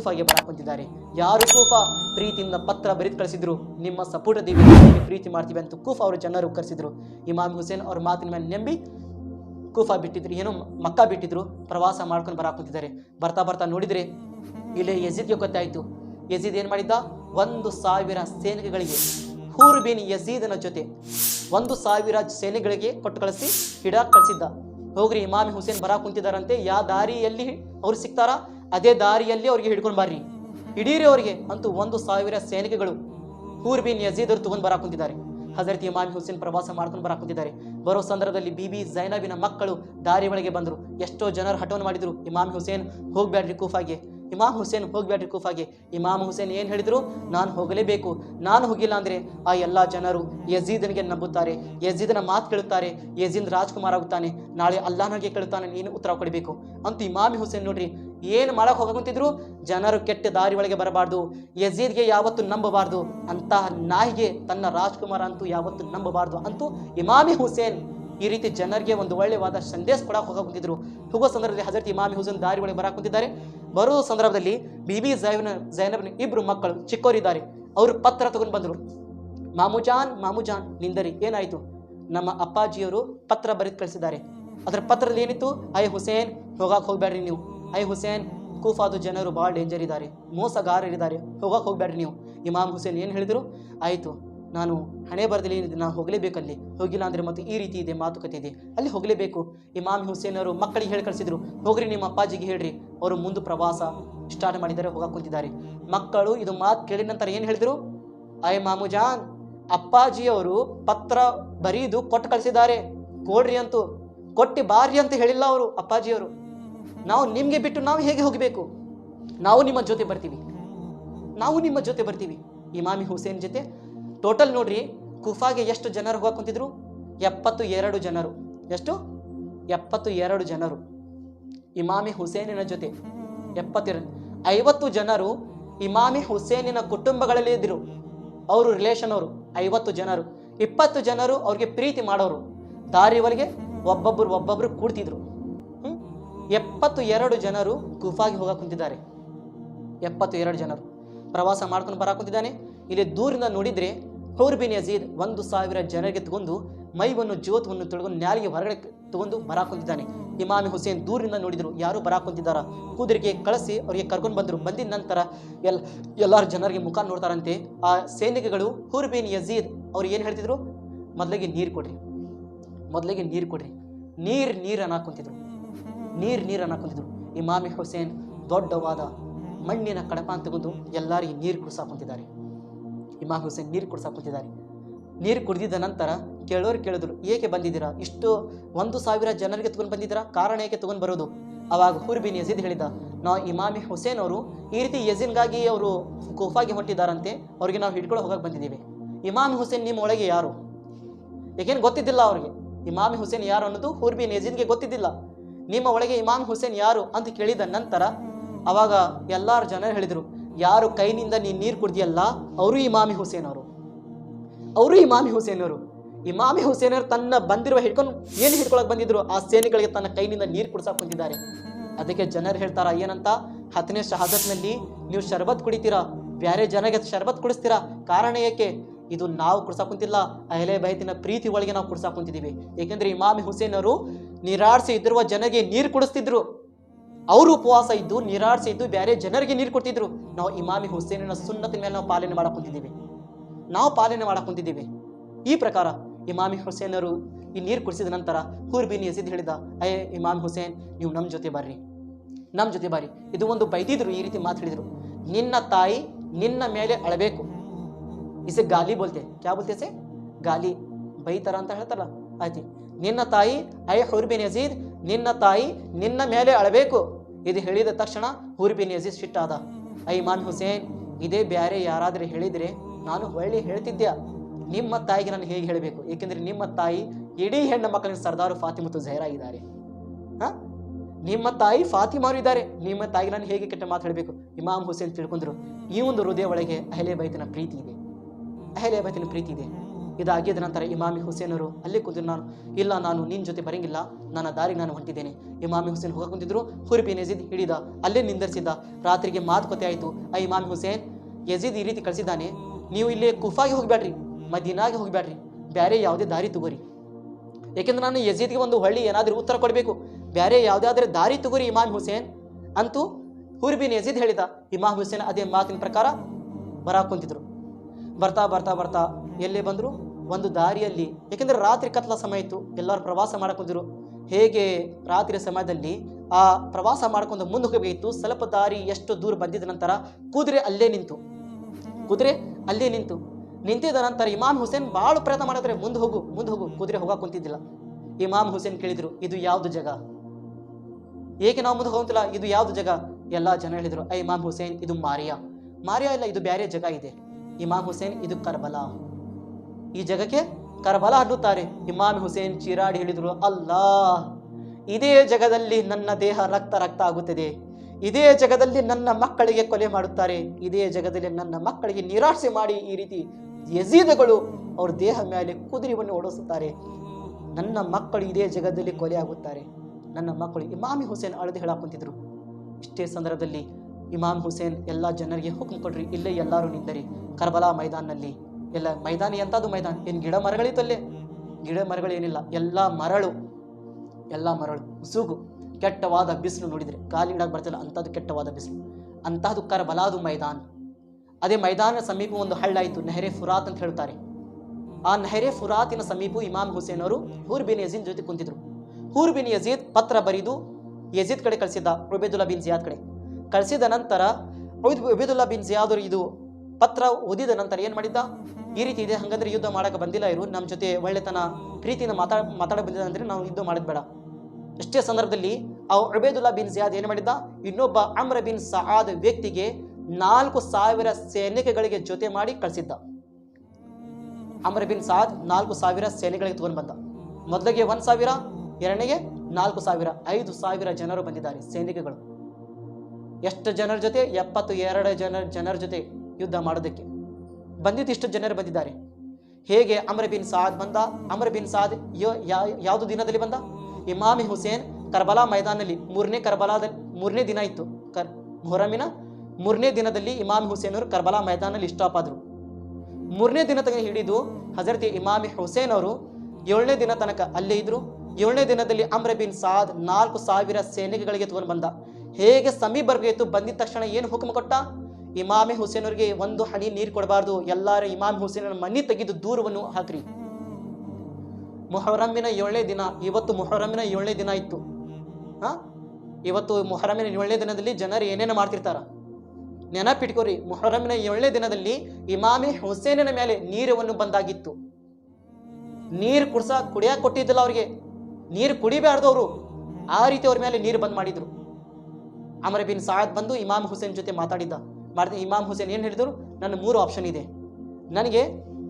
ಕೂಫಾಗೆ ಬರಾಕೊಂತಿದ್ದಾರೆ ಯಾರು ಕೂಫಾ? ಪ್ರೀತಿಯಿಂದ ಪತ್ರ ಬರೆದು ಕಳಿಸಿದ್ರು. ನಿಮ್ಮ ಸಪೋರ್ಟ್ ದೇವಿ ಪ್ರೀತಿ ಮಾಡ್ತೀವಿ ಅಂತ ಕೂಫಾ ಅವರು ಜನರು ಕರೆಸಿದ್ರು. ಇಮಾಮ್ ಹುಸೇನ್ ಅವ್ರ ಮಾತಿನ ಮೇಲೆ ನೆಂಬಿ ಕೂಫಾ ಬಿಟ್ಟಿದ್ರು. ಏನೋ ಮಕ್ಕಾ ಬಿಟ್ಟಿದ್ರು. ಪ್ರವಾಸ ಮಾಡ್ಕೊಂಡು ಬರಾಕೊಂತಿದ್ದಾರೆ ಬರ್ತಾ ಬರ್ತಾ ನೋಡಿದ್ರೆ ಇಲ್ಲಿ ಯಜೀದ್ಗೆ ಗೊತ್ತಾಯ್ತು. ಯಜೀದ್ ಏನು ಮಾಡಿದ್ದ? ಒಂದು ಸಾವಿರ ಸೇನೆಗಳಿಗೆ ಹೂರ್ ಯಜೀದನ ಜೊತೆ ಒಂದು ಸಾವಿರ ಸೇನೆಗಳಿಗೆ ಕೊಟ್ಟು ಕಳಿಸಿ, ಹಿಡಾಕ್ ಕಳಿಸಿದ್ದ. ಹೋಗ್ರಿ, ಇಮಾಮಿ ಹುಸೇನ್ ಬರ ಕುಂತಿದಾರಂತೆ ಯಾವ ದಾರಿಯಲ್ಲಿ ಅವ್ರು ಸಿಗ್ತಾರ? ಅದೇ ದಾರಿಯಲ್ಲಿ ಅವ್ರಿಗೆ ಹಿಡ್ಕೊಂಡು ಬರ್ರಿ. ಹಿಡೀರಿ ಅವ್ರಿಗೆ ಅಂತೂ ಒಂದು ಸಾವಿರ ಸೈನಿಕಗಳು ಹೂರ್ ಬಿನ್ ಯಜೀದ್ ಅವ್ರು ತಗೊಂಡ್ ಬರಾ ಕುಂತಿದ್ದಾರೆ. ಹಜರತ್ ಇಮಾಮ್ ಹುಸೇನ್ ಪ್ರವಾಸ ಮಾಡ್ಕೊಂಡು ಬರಾಕ್ ಬರೋ ಸಂದರ್ಭದಲ್ಲಿ ಬಿಬಿ ಜೈನಬಿನ ಮಕ್ಕಳು ದಾರಿ ಒಳಗೆ ಬಂದರು. ಎಷ್ಟೋ ಜನರು ಹಠವನ್ನು ಮಾಡಿದ್ರು. ಇಮಾಮ್ ಹುಸೇನ್ ಹೋಗ್ಬೇಡ್ರಿ ಕೂಫಾಗೆ. ಇಮಾಮ್ ಹುಸೇನ್ ಹೋಗ್ಬೇಡ್ರಿ ಕೂಫಾಗೆ. ಇಮಾಮ್ ಹುಸೇನ್ ಏನು ಹೇಳಿದರು? ನಾನು ಹೋಗಲೇಬೇಕು. ನಾನು ಹೋಗಿಲ್ಲ ಅಂದ್ರೆ ಆ ಎಲ್ಲ ಜನರು ಯಜೀದನಿಗೆ ನಂಬುತ್ತಾರೆ. ಯಜೀದನ ಮಾತು ಕೇಳುತ್ತಾರೆ. ಯಜೀದ್ ರಾಜ್ಕುಮಾರ್ ಆಗುತ್ತಾನೆ. ನಾಳೆ ಅಲ್ಲಾಹನಿಗೆ ಕೇಳುತ್ತಾನೆ. ನೀನು ಉತ್ತರ ಕೊಡಬೇಕು. ಅಂತ ಇಮಾಮಿ ಹುಸೇನ್ ನೋಡ್ರಿ ಏನು ಮಾಡಕ್ ಹೋಗಂತಿದ್ರು ಜನರು ಕೆಟ್ಟ ದಾರಿ ಒಳಗೆ ಬರಬಾರ್ದು. ಯಜೀದ್ಗೆ ಯಾವತ್ತು ನಂಬಬಾರ್ದು. ಅಂತಹ ನಾಯಿಗೆ ತನ್ನ ರಾಜ್ಕುಮಾರ್ ಅಂತೂ ಯಾವತ್ತು ನಂಬಬಾರ್ದು ಅಂತೂ ಇಮಾಮಿ ಹುಸೇನ್ ಈ ರೀತಿ ಜನರಿಗೆ ಒಂದು ಒಳ್ಳೆಯವಾದ ಸಂದೇಶ ಕೊಡಕ್ಕೆ ಹೋಗಕ್ಕೆ ಕುಂತಿದ್ರು. ಹೋಗೋ ಸಂದರ್ಭದಲ್ಲಿ ಹಜರತ್ ಇಮಾಮಿ ಹುಸೇನ್ ದಾರಿ ಒಳಗೆ ಬರಕ್ಕೆ ಕುಂತಿದ್ದಾರೆ. ಬರೋ ಸಂದರ್ಭದಲ್ಲಿ ಬಿಬಿ ಜೈನ ಜೈನಬ್ನ ಇಬ್ರು ಮಕ್ಕಳು ಚಿಕ್ಕವರಿದ್ದಾರೆ ಅವರು ಪತ್ರ ತಗೊಂಡು ಬಂದರು. ಮಾಮುಜಾನ್ ಮಾಮುಜಾನ್, ನಿಂದರಿ, ಏನಾಯಿತು? ನಮ್ಮ ಅಪ್ಪಾಜಿಯವರು ಪತ್ರ ಬರೆದು ಕಳಿಸಿದ್ದಾರೆ. ಅದರ ಪತ್ರದಲ್ಲಿ ಏನಿತ್ತು? ಅಯ್ಯ ಹುಸೇನ್ ಹೋಗಕ್ಕೆ ಹೋಗಬೇಡ್ರಿ ನೀವು. ಐ ಹುಸೇನ್, ಕೂಫಾದು ಜನರು ಭಾಳ ಡೇಂಜರ್ ಇದ್ದಾರೆ ಮೋಸಗಾರರಿದ್ದಾರೆ ಹೋಗಕ್ಕೆ ಹೋಗ್ಬೇಡ್ರಿ ನೀವು. ಇಮಾಮ್ ಹುಸೇನ್ ಏನು ಹೇಳಿದರು? ಆಯಿತು, ನಾನು ಹಣೆ ಬರದಲ್ಲಿ ನಾನು ಹೋಗಲೇಬೇಕಲ್ಲಿ. ಹೋಗಿಲ್ಲ ಅಂದರೆ ಮತ್ತು ಈ ರೀತಿ ಇದೆ, ಮಾತುಕತೆ ಇದೆ. ಅಲ್ಲಿ ಹೋಗಲೇಬೇಕು. ಇಮಾಮ್ ಹುಸೇನ್ ಅವರು ಮಕ್ಕಳಿಗೆ ಹೇಳಿ ಕಳಿಸಿದ್ರು. ಹೋಗ್ರಿ ನಿಮ್ಮ ಅಪ್ಪಾಜಿಗೆ ಹೇಳ್ರಿ. ಅವರು ಮುಂದೆ ಪ್ರವಾಸ ಸ್ಟಾರ್ಟ್ ಮಾಡಿದ್ದಾರೆ ಹೋಗಕ್ಕೆ ಕುಂತಿದ್ದಾರೆ. ಮಕ್ಕಳು ಇದು ಮಾತು ಕೇಳಿದ ನಂತರ ಏನು ಹೇಳಿದರು? ಐ ಮಾಮುಜಾನ್ ಅಪ್ಪಾಜಿಯವರು ಪತ್ರ ಬರೀದು ಕೊಟ್ಟು ಕಳಿಸಿದ್ದಾರೆ. ಕೊಡ್ರಿ ಅಂತೂ. ಕೊಟ್ಟಿ ಬಾರಿ ಅಂತ ಹೇಳಿಲ್ಲ ಅವರು ಅಪ್ಪಾಜಿಯವರು. ನಾವು ನಿಮಗೆ ಬಿಟ್ಟು ನಾವು ಹೇಗೆ ಹೋಗಬೇಕು? ನಾವು ನಿಮ್ಮ ಜೊತೆ ಬರ್ತೀವಿ. ನಾವು ನಿಮ್ಮ ಜೊತೆ ಬರ್ತೀವಿ. ಇಮಾಮಿ ಹುಸೇನ್ ಜೊತೆ. ಟೋಟಲ್ ನೋಡ್ರಿ, ಕುಫಾಗೆ ಎಷ್ಟು ಜನರು ಹೋಗಕ್ಕೆ ಕುಂತಿದ್ರು? ಎಪ್ಪತ್ತು ಎರಡು ಜನರು. ಎಷ್ಟು? ಎಪ್ಪತ್ತು ಎರಡು ಜನರು. ಇಮಾಮಿ ಹುಸೇನಿನ ಜೊತೆ. ಎಪ್ಪತ್ತೆರಡು, ಐವತ್ತು ಜನರು ಇಮಾಮಿ ಹುಸೇನಿನ ಕುಟುಂಬಗಳಲ್ಲಿ ಇದ್ದರು ಅವರು ರಿಲೇಷನ್ ಅವರು, ಐವತ್ತು ಜನರು. ಇಪ್ಪತ್ತು ಜನರು ಅವ್ರಿಗೆ ಪ್ರೀತಿ ಮಾಡೋರು. ದಾರಿ ಒಳಗೆ ಒಬ್ಬೊಬ್ಬರು ಒಬ್ಬೊಬ್ಬರು ಕೂಡ್ತಿದ್ರು? ಎಪ್ಪತ್ತು ಎರಡು ಜನರು ಗುಫಾಗೆ ಹೋಗಕ್ಕೆ ಕುಂತಿದ್ದಾರೆ. ಎಪ್ಪತ್ತು ಎರಡು ಜನರು. ಪ್ರವಾಸ ಮಾಡ್ಕೊಂಡು ಬರಾಕ್ ಕುಂತಿದ್ದಾನೆ. ಇಲ್ಲಿ ದೂರಿಂದ ನೋಡಿದ್ರೆ ಹೌರ್ ಬಿನ್ ಯಜೀದ್ ಒಂದು ಸಾವಿರ ಜನರಿಗೆ ತಗೊಂಡು ಮೈವನ್ನು ಜ್ಯೋತವನ್ನು ತೊಳಗೊಂಡು ನ್ಯಾಲಿಗೆ ಹೊರಗಡೆ ತಗೊಂಡು ಬರಾಕ್ ಕುಂತಿದ್ದಾನೆ. ಇಮಾಮಿ ಹುಸೇನ್ ದೂರಿಂದ ನೋಡಿದ್ರು ಯಾರು ಬರಾಕ್ ಕುಂತಿದ್ದಾರ? ಕುದುರೆಗೆ ಕಳಿಸಿ ಅವರಿಗೆ ಕರ್ಕೊಂಡು ಬಂದರು. ಬಂದಿದ ನಂತರ ಎಲ್, ಎಲ್ಲರ ಜನರಿಗೆ ಮುಖ ನೋಡ್ತಾರಂತೆ. ಆ ಸೈನಿಕಗಳು ಹೂರ್ಬಿನ್ ಯಜೀದ್ ಅವ್ರು ಏನು ಹೇಳ್ತಿದ್ರು? ಮೊದಲಿಗೆ ನೀರು ಕೊಡ್ರಿ. ಮೊದಲಿಗೆ ನೀರು ಕೊಡ್ರಿ. ನೀರು ನೀರು ಅನ್ನ ಕುಂತಿದ್ರು. ನೀರು ನೀರನ್ನು ಕುಂತಿದ್ರು ಇಮಾಮಿ ಹುಸೇನ್ ದೊಡ್ಡವಾದ ಮಣ್ಣಿನ ಕಡಪ ತಗೊಂಡು ಎಲ್ಲರಿಗೆ ನೀರು ಕುಡಿಸಾ ಕುಂತಿದ್ದಾರೆ. ಇಮಾಮ್ ಹುಸೇನ್ ನೀರು ಕುಡಿಸಾ ಕುಂತಿದ್ದಾರೆ. ನೀರು ಕುಡಿದಿದ್ದ ನಂತರ ಕೇಳೋರು ಕೇಳಿದ್ರು, ಏಕೆ ಬಂದಿದ್ದೀರಾ? ಇಷ್ಟು ಒಂದು ಸಾವಿರ ಜನರಿಗೆ ತಗೊಂಡು ಬಂದಿದ್ದೀರಾ? ಕಾರಣ ಏಕೆ ತಗೊಂಡು ಬರೋದು? ಅವಾಗ ಹುರ್ಬಿನ್ ಯಜೀದ್ ಹೇಳಿದ, ನಾ ಇಮಾಮಿ ಹುಸೇನ್ ಅವರು ಈ ರೀತಿ ಯಜೀನ್ಗಾಗಿ ಅವರು ಗುಫಾಗೆ ಹೊಂಟಿದ್ದಾರಂತೆ, ಅವ್ರಿಗೆ ನಾವು ಹಿಡ್ಕೊಂಡು ಹೋಗಕ್ಕೆ ಬಂದಿದ್ದೀವಿ. ಇಮಾಮಿ ಹುಸೇನ್ ನಿಮ್ಮ ಒಳಗೆ ಯಾರು? ಏಕೇನು ಗೊತ್ತಿದ್ದಿಲ್ಲ ಅವ್ರಿಗೆ. ಇಮಾಮಿ ಹುಸೇನ್ ಯಾರು ಅನ್ನೋದು ಹುರ್ಬಿನ್ ಯಜೀನ್ಗೆ ಗೊತ್ತಿದ್ದಿಲ್ಲ. ನಿಮ್ಮ ಒಳಗೆ ಇಮಾಮ್ ಹುಸೇನ್ ಯಾರು ಅಂತ ಕೇಳಿದ ನಂತರ ಅವಾಗ ಎಲ್ಲಾರು ಜನ ಹೇಳಿದರು, ಯಾರು ಕೈನಿಂದ ನೀನು ನೀರು ಕುಡ್ದಿಯಲ್ಲ, ಅವರು ಇಮಾಮಿ ಹುಸೇನ್ ಅವರು. ಅವರು ಇಮಾಮಿ ಹುಸೇನ್ ಅವರು ಇಮಾಮಿ ಹುಸೇನ್ ಅವರು ತನ್ನ ಬಂದಿರುವ ಹಿಡ್ಕೊಂಡು ಏನು ಹಿಡ್ಕೊಳಕ್ ಬಂದಿದ್ರು, ಆ ಸೇನೆಗಳಿಗೆ ತನ್ನ ಕೈನಿಂದ ನೀರು ಕುಡ್ಸಕ್ ಬಂದಿದ್ದಾರೆ ಅದಕ್ಕೆ ಜನರು ಹೇಳ್ತಾರ, ಏನಂತ? ಹತ್ತನೇ ಶಹಾದತ್ನಲ್ಲಿ ನೀವು ಶರಬತ್ ಕುಡಿತೀರಾ? ಬೇರೆ ಜನಗೆ ಶರಬತ್ ಕುಡಿಸ್ತೀರಾ? ಕಾರಣ ಏಕೆ? ಇದು ನಾವು ಕುಡ್ಸಕ್ ಕುಂತಿಲ್ಲ. ಅಹಲೆ ಬೈತಿನ ಪ್ರೀತಿ ಒಳಗೆ ನಾವು ಕುಡ್ಸಕ್ ಕುಂತಿದ್ದೀವಿ ಏಕೆಂದ್ರೆ ಇಮಾಮಿ ಹುಸೇನ್ ಅವರು ನಿರಾಡ್ಸಿ ಇದ್ದಿರುವ ಜನರಿಗೆ ನೀರು ಕುಡಿಸ್ತಿದ್ರು. ಅವರು ಉಪವಾಸ ಇದ್ದು ನೀರಾಡಿಸಿ ಇದ್ದು ಬೇರೆ ಜನರಿಗೆ ನೀರು ಕೊಡ್ತಿದ್ರು. ನಾವು ಇಮಾಮಿ ಹುಸೇನಿನ ಸುನ್ನತ ಮೇಲೆ ನಾವು ಪಾಲನೆ ಮಾಡಕ್ ಕುಂತಿದ್ದೀವಿ ನಾವು ಪಾಲನೆ ಮಾಡಕ್ ಕುಂತಿದ್ದೀವಿ ಈ ಪ್ರಕಾರ ಇಮಾಮಿ ಹುಸೇನರು ಈ ನೀರು ಕುಡಿಸಿದ ನಂತರ ಹೂರ್ ಯಸೀದ್ ಹೇಳಿದ ಅಯ್ಯ ಇಮಾಮ್ ಹುಸೇನ್, ನೀವು ನಮ್ಮ ಜೊತೆ ಬರ್ರಿ. ನಮ್ಮ ಜೊತೆ ಬರ್ರಿ. ಇದು ಒಂದು ಬೈದಿದ್ರು ಈ ರೀತಿ ಮಾತು ಹೇಳಿದರು. ನಿನ್ನ ತಾಯಿ ನಿನ್ನ ಮೇಲೆ ಅಳಬೇಕು. ಇಸೆ ಗಾಲಿ ಬೋಲ್ತೆ. ಕ್ಯಾ ಬೋಲ್ತೆ ಸೆ ಗಾಲಿ ಬೈತಾರ ಅಂತ ಹೇಳ್ತಾರಲ್ಲ. ಆಯ್ತು. ನಿನ್ನ ತಾಯಿ ಐ ಹುರ್ಬಿನ್ ಯಜೀದ್, ನಿನ್ನ ತಾಯಿ ನಿನ್ನ ಮೇಲೆ ಅಳಬೇಕು. ಇದು ಹೇಳಿದ ತಕ್ಷಣ ಹುರ್ಬಿನ್ ಯಜೀದ್ ಸಿಟ್ಟಾದ. ಐಮಾನ್ ಹುಸೇನ್, ಇದೇ ಬ್ಯಾರೆ ಯಾರಾದರೂ ಹೇಳಿದರೆ ನಾನು ಹೊಳ್ಳಿ ಹೇಳ್ತಿದ್ದೆ. ನಿಮ್ಮ ತಾಯಿಗೆ ನಾನು ಹೇಗೆ ಹೇಳಬೇಕು? ಏಕೆಂದರೆ ನಿಮ್ಮ ತಾಯಿ ಇಡೀ ಹೆಣ್ಣು ಮಕ್ಕಳಿನ ಸರ್ದಾರು ಫಾತಿಮತ್ತು ಜೈರಾ ಇದ್ದಾರೆ. ಹಾ? ನಿಮ್ಮ ತಾಯಿ ಫಾತಿಮಾರು ಇದ್ದಾರೆ. ನಿಮ್ಮ ತಾಯಿಗೆ ನಾನು ಹೇಗೆ ಕೆಟ್ಟ ಮಾತು ಹೇಳಬೇಕು? ಇಮಾಮ್ ಹುಸೇನ್ ತಿಳ್ಕೊಂಡ್ರು, ಈ ಒಂದು ಹೃದಯ ಒಳಗೆ ಅಹಲೆ ಬೈತನ ಪ್ರೀತಿ ಇದೆ. ಅಹಲೆ ಬೈತನ ಪ್ರೀತಿ ಇದೆ. ಇದಾಗಿದ ನಂತರ ಇಮಾಮಿ ಹುಸೇನರು ಅಲ್ಲಿ ಕುಂತಿದ್ರು ನಾನು, ಇಲ್ಲ, ನಾನು ನಿನ್ನ ಜೊತೆ ಬರಂಗಿಲ್ಲ. ನನ್ನ ದಾರಿ ನಾನು ಹೊಂಟಿದ್ದೇನೆ ಇಮಾಮಿ ಹುಸೇನ್ ಹೋಗ ಕುಂತಿದ್ರು. ಹುರ್ಬಿನ್ ನೆಜೀದ್ ಹಿಡಿದ, ಅಲ್ಲೇ ನಿಂದರಿಸಿದ್ದ ರಾತ್ರಿಗೆ ಮಾತುಕತೆ ಆಯಿತು. ಆ ಇಮಾಮಿ ಹುಸೇನ್, ಯಜೀದ್ ಈ ರೀತಿ ಕಳಿಸಿದ್ದಾನೆ. ನೀವು ಇಲ್ಲಿ ಕುಫಾಗೆ ಹೋಗ್ಬೇಡ್ರಿ ಮದೀನಾಗೆ ಹೋಗ್ಬೇಡ್ರಿ ಬೇರೆ ಯಾವುದೇ ದಾರಿ ತಗೋರಿ. ಏಕೆಂದ್ರೆ ನಾನು ಯಜೀದ್ಗೆ ಒಂದು ಹೊಳ್ಳಿ ಏನಾದರೂ ಉತ್ತರ ಕೊಡಬೇಕು. ಬೇರೆ ಯಾವುದಾದ್ರೆ ದಾರಿ ತಗೋರಿ ಇಮಾಮ್ ಹುಸೇನ್. ಅಂತೂ ಹುರ್ಬಿನ್ ಯಜೀದ್ ಹೇಳಿದ. ಇಮಾಮ್ ಹುಸೇನ್ ಅದೇ ಮಾತಿನ ಪ್ರಕಾರ ಬರಾಕ್ ಕುಂತಿದ್ರು. ಬರ್ತಾ ಬರ್ತಾ ಬರ್ತಾ ಎಲ್ಲೇ ಬಂದರು? ಒಂದು ದಾರಿಯಲ್ಲಿ, ಏಕೆಂದರೆ ರಾತ್ರಿ ಕತ್ಲ ಸಮಯ ಇತ್ತು, ಎಲ್ಲರೂ ಪ್ರವಾಸ ಮಾಡ್ಕೊಂಡಿದ್ರು ಹೇಗೆ ರಾತ್ರಿ ಸಮಯದಲ್ಲಿ ಆ ಪ್ರವಾಸ ಮಾಡ್ಕೊಂಡು ಮುಂದೆ ಹೋಗಬೇಕಿತ್ತು ಸ್ವಲ್ಪ ದಾರಿ ಎಷ್ಟು ದೂರ ಬಂದಿದ ನಂತರ ಕುದುರೆ ಅಲ್ಲೇ ನಿಂತು. ಕುದುರೆ ಅಲ್ಲೇ ನಿಂತು. ನಿಂತಿದ ನಂತರ ಇಮಾಮ್ ಹುಸೇನ್ ಭಾಳ ಪ್ರಯತ್ನ ಮಾಡಿದ್ರೆ ಮುಂದೆ ಹೋಗು ಮುಂದೆ ಹೋಗು, ಕುದುರೆ ಹೋಗಕ್ಕೆ ಕುಂತಿದ್ದಿಲ್ಲ. ಇಮಾಮ್ ಹುಸೇನ್ ಕೇಳಿದ್ರು, ಇದು ಯಾವ್ದು ಜಗ? ಏಕೆ ನಾವು ಮುಂದೆ ಹೋಗ್ತಿಲ್ಲ ಇದು ಯಾವುದು ಜಗ? ಎಲ್ಲ ಜನ ಹೇಳಿದ್ರು, ಐ ಇಮಾಮ್ ಹುಸೇನ್, ಇದು ಮಾರಿಯಾ. ಮಾರಿಯಾ ಇಲ್ಲ, ಇದು ಬೇರೆ ಜಾಗ ಇದೆ. ಇಮಾಮ್ ಹುಸೇನ್, ಇದು ಕರ್ಬಲಾ. ಈ ಜಗಕ್ಕೆ ಕರಬಲ ಅನ್ನುತ್ತಾರೆ. ಇಮಾಮ್ ಹುಸೇನ್ ಚೀರಾಡಿ ಹೇಳಿದರು ಅಲ್ಲ ಇದೇ ಜಗದಲ್ಲಿ ನನ್ನ ದೇಹ ರಕ್ತ ರಕ್ತ ಆಗುತ್ತದೆ. ಇದೇ ಜಗದಲ್ಲಿ ನನ್ನ ಮಕ್ಕಳಿಗೆ ಕೊಲೆ ಮಾಡುತ್ತಾರೆ. ಇದೇ ಜಗದಲ್ಲಿ ನನ್ನ ಮಕ್ಕಳಿಗೆ ನಿರಾಶೆ ಮಾಡಿ ಈ ರೀತಿ ಯಜೀದಗಳು ಅವ್ರ ದೇಹ ಮೇಲೆ ಕುದುರೆಯನ್ನು ಓಡಿಸುತ್ತಾರೆ. ನನ್ನ ಮಕ್ಕಳು ಇದೇ ಜಗದಲ್ಲಿ ಕೊಲೆ ಆಗುತ್ತಾರೆ. ನನ್ನ ಮಕ್ಕಳು ಇಮಾಮಿ ಹುಸೇನ್ ಅಳದು ಹೇಳಾಕೊಂತಿದ್ರು. ಕುಂತಿದ್ರು ಇಷ್ಟೇ ಸಂದರ್ಭದಲ್ಲಿ ಇಮಾಮ್ ಹುಸೇನ್, ಎಲ್ಲ ಜನರಿಗೆ ಹುಕುಂ ಕೊಡ್ರಿ, ಇಲ್ಲೇ ಎಲ್ಲರೂ ನಿಂತರಿ. ಕರ್ಬಲಾ ಮೈದಾನಲ್ಲಿ ಎಲ್ಲ ಮೈದಾನ ಎಂಥದ್ದು ಮೈದಾನ? ಏನು ಗಿಡ ಮರಗಳಿತ್ತಲ್ಲೇ ಗಿಡ ಮರಗಳೇನಿಲ್ಲ, ಎಲ್ಲ ಮರಳು ಎಲ್ಲ ಮರಳು, ಉಸುಗು, ಕೆಟ್ಟವಾದ ಬಿಸಿಲು ನೋಡಿದರೆ ಕಾಲಿ ಇಡಕ್ಕೆ ಬರ್ತಿಲ್ಲ, ಅಂಥದ್ದು ಕೆಟ್ಟವಾದ ಬಿಸಿಲು. ಅಂತಹದ್ದು ಕರಬಲಾದು ಮೈದಾನ. ಅದೇ ಮೈದಾನ ಸಮೀಪ ಒಂದು ಹಳ್ಳ ಇತ್ತು ನೆಹರೆ ಫುರಾತ್ ಅಂತ ಹೇಳ್ತಾರೆ ಆ ನೆಹರೆ ಫುರಾತಿನ ಸಮೀಪ ಇಮಾಮ್ ಹುಸೇನ್ ಅವರು ಹೂರ್ ಬಿನ್ ಯಜೀದ್ ಜೊತೆ ಕುಂತಿದ್ರು. ಹೂರ್ ಬಿನ್ ಯಜೀದ್ ಪತ್ರ ಬರೆದು ಯಜೀದ್ ಕಡೆ ಕಳಿಸಿದ್ದ, ಉಬೇದುಲ್ಲಾ ಬಿನ್ ಜಿಯಾದ್ ಕಡೆ. ಕಳಿಸಿದ ನಂತರ ಉಬೈದ್- ಉಬೇದುಲ್ಲಾ ಬಿನ್ ಜಿಯಾದ್ ಅವರು ಇದು ಪತ್ರ ಓದಿದ ನಂತರ ಏನು ಮಾಡಿದ್ದ? ಈ ರೀತಿ ಇದೆ. ಹಂಗಂದ್ರೆ ಯುದ್ಧ ಮಾಡಕ್ಕೆ ಬಂದಿಲ್ಲ ಇವರು. ನಮ್ಮ ಜೊತೆ ಒಳ್ಳೆತನ ಪ್ರೀತಿಯಿಂದ ಮಾತಾಡ ಮಾತಾಡ ಬಂದಿಲ್ಲ ಅಂದರೆ ನಾವು ಯುದ್ಧ ಮಾಡೋದು ಬೇಡ. ಎಷ್ಟೇ ಸಂದರ್ಭದಲ್ಲಿ ಆ ಅಬೇದುಲ್ಲಾ ಬಿನ್ ಜಿಯಾದ್ ಏನು ಮಾಡಿದ್ದ? ಇನ್ನೊಬ್ಬ ಅಮ್ರ ಬಿನ್ ಸಆದ್ ವ್ಯಕ್ತಿಗೆ ನಾಲ್ಕು ಸಾವಿರ ಸೈನಿಕಗಳಿಗೆ ಜೊತೆ ಮಾಡಿ ಕಳಿಸಿದ್ದ. ಅಮ್ರ ಬಿನ್ ಸಾದ್ ನಾಲ್ಕು ಸಾವಿರ ಸೇನೆಗಳಿಗೆ ತಗೊಂಡು ಬಂದ. ಮೊದಲಿಗೆ ಒಂದು ಸಾವಿರ, ಎರಡನೆಗೆ ನಾಲ್ಕು ಸಾವಿರ, ಐದು ಸಾವಿರ ಜನರು ಬಂದಿದ್ದಾರೆ ಸೈನಿಕಗಳು. ಎಷ್ಟು ಜನರ ಜೊತೆ? ಎಪ್ಪತ್ತು, ಎರಡು ಜನ, ಜನರ ಜೊತೆ ಯುದ್ಧ ಮಾಡೋದಕ್ಕೆ. ಬಂದಿದ್ದು ಇಷ್ಟು ಜನರು ಬಂದಿದ್ದಾರೆ. ಹೇಗೆ ಅಮರ್ ಬಿನ್ ಸಾದ್ ಬಂದ? ಅಮರ್ ಬಿನ್ ಸಾದ್ ಯಾವುದು ದಿನದಲ್ಲಿ ಬಂದ? ಇಮಾಮಿ ಹುಸೇನ್ ಕರ್ಬಲಾ ಮೈದಾನಲ್ಲಿ ಮೂರನೇ ಕರ್ಬಲಾದ, ಮೂರನೇ ದಿನ ಇತ್ತು. ಕರ್ ಮೊಹರಮಿನ ಮೂರನೇ ದಿನದಲ್ಲಿ ಇಮಾಮಿ ಹುಸೇನ್ ಅವರು ಕರ್ಬಲಾ ಮೈದಾನಲ್ಲಿ ಸ್ಟಾಪ್ ಆದರು. ಮೂರನೇ ದಿನ ತನಕ ಹಿಡಿದು ಹಜರತ್ ಇಮಾಮಿ ಹುಸೇನ್ ಅವರು ಏಳನೇ ದಿನ ತನಕ ಅಲ್ಲೇ ಇದ್ರು. ಏಳನೇ ದಿನದಲ್ಲಿ ಅಮ್ರ ಬಿನ್ ಸಾದ್ ನಾಲ್ಕು ಸಾವಿರ ಸೇನೆಗಳಿಗೆ ತಗೊಂಡು ಬಂದ. ಹೇಗೆ ಸಮೀಪ ಬರಬೇಕಿತ್ತು ಬಂದಿದ ತಕ್ಷಣ ಏನು ಹುಕುಮ ಕೊಟ್ಟ? ಇಮಾಮಿ ಹುಸೇನ್ ಅವರಿಗೆ ಒಂದು ಹನಿ ನೀರು ಕೊಡಬಾರ್ದು. ಎಲ್ಲಾರ ಇಮಾಮ್ ಹುಸೇನರ ಮನಿ ತೆಗೆದು ದೂರವನ್ನು ಹಾಕ್ರಿ. ಮೊಹರಮಿನ ಏಳನೇ ದಿನ, ಇವತ್ತು ಮೊಹರಮಿನ ಏಳನೇ ದಿನ ಇತ್ತು. ಹಾ? ಇವತ್ತು ಮೊಹರಮಿನ ಏಳನೇ ದಿನದಲ್ಲಿ ಜನರು ಏನೇನು ಮಾಡ್ತಿರ್ತಾರ? ನೆನಪಿಟ್ಕೋರಿ, ಮೊಹರಮ್ಮಿನ ಏಳನೇ ದಿನದಲ್ಲಿ ಇಮಾಮಿ ಹುಸೇನಿನ ಮೇಲೆ ನೀರವನ್ನು ಬಂದಾಗಿತ್ತು. ನೀರು ಕುಡ್ಸ ಕುಡಿಯಕ್ಕೆ ಕೊಟ್ಟಿದ್ದಿಲ್ಲ ಅವ್ರಿಗೆ. ನೀರು ಕುಡಿಬಾರ್ದು ಅವರು. ಆ ರೀತಿ ಅವ್ರ ಮೇಲೆ ನೀರು ಬಂದ್ ಮಾಡಿದ್ರು. ಅಮರ್ ಬಿನ್ ಸಾಯದ್ ಬಂದು ಇಮಾಮ್ ಹುಸೇನ್ ಜೊತೆ ಮಾತಾಡಿದ್ದ. ಮಾಡಿದ ಇಮಾಮ್ ಹುಸೇನ್ ಏನು ಹೇಳಿದರು? ನನ್ನ ಮೂರು ಆಪ್ಷನ್ ಇದೆ. ನನಗೆ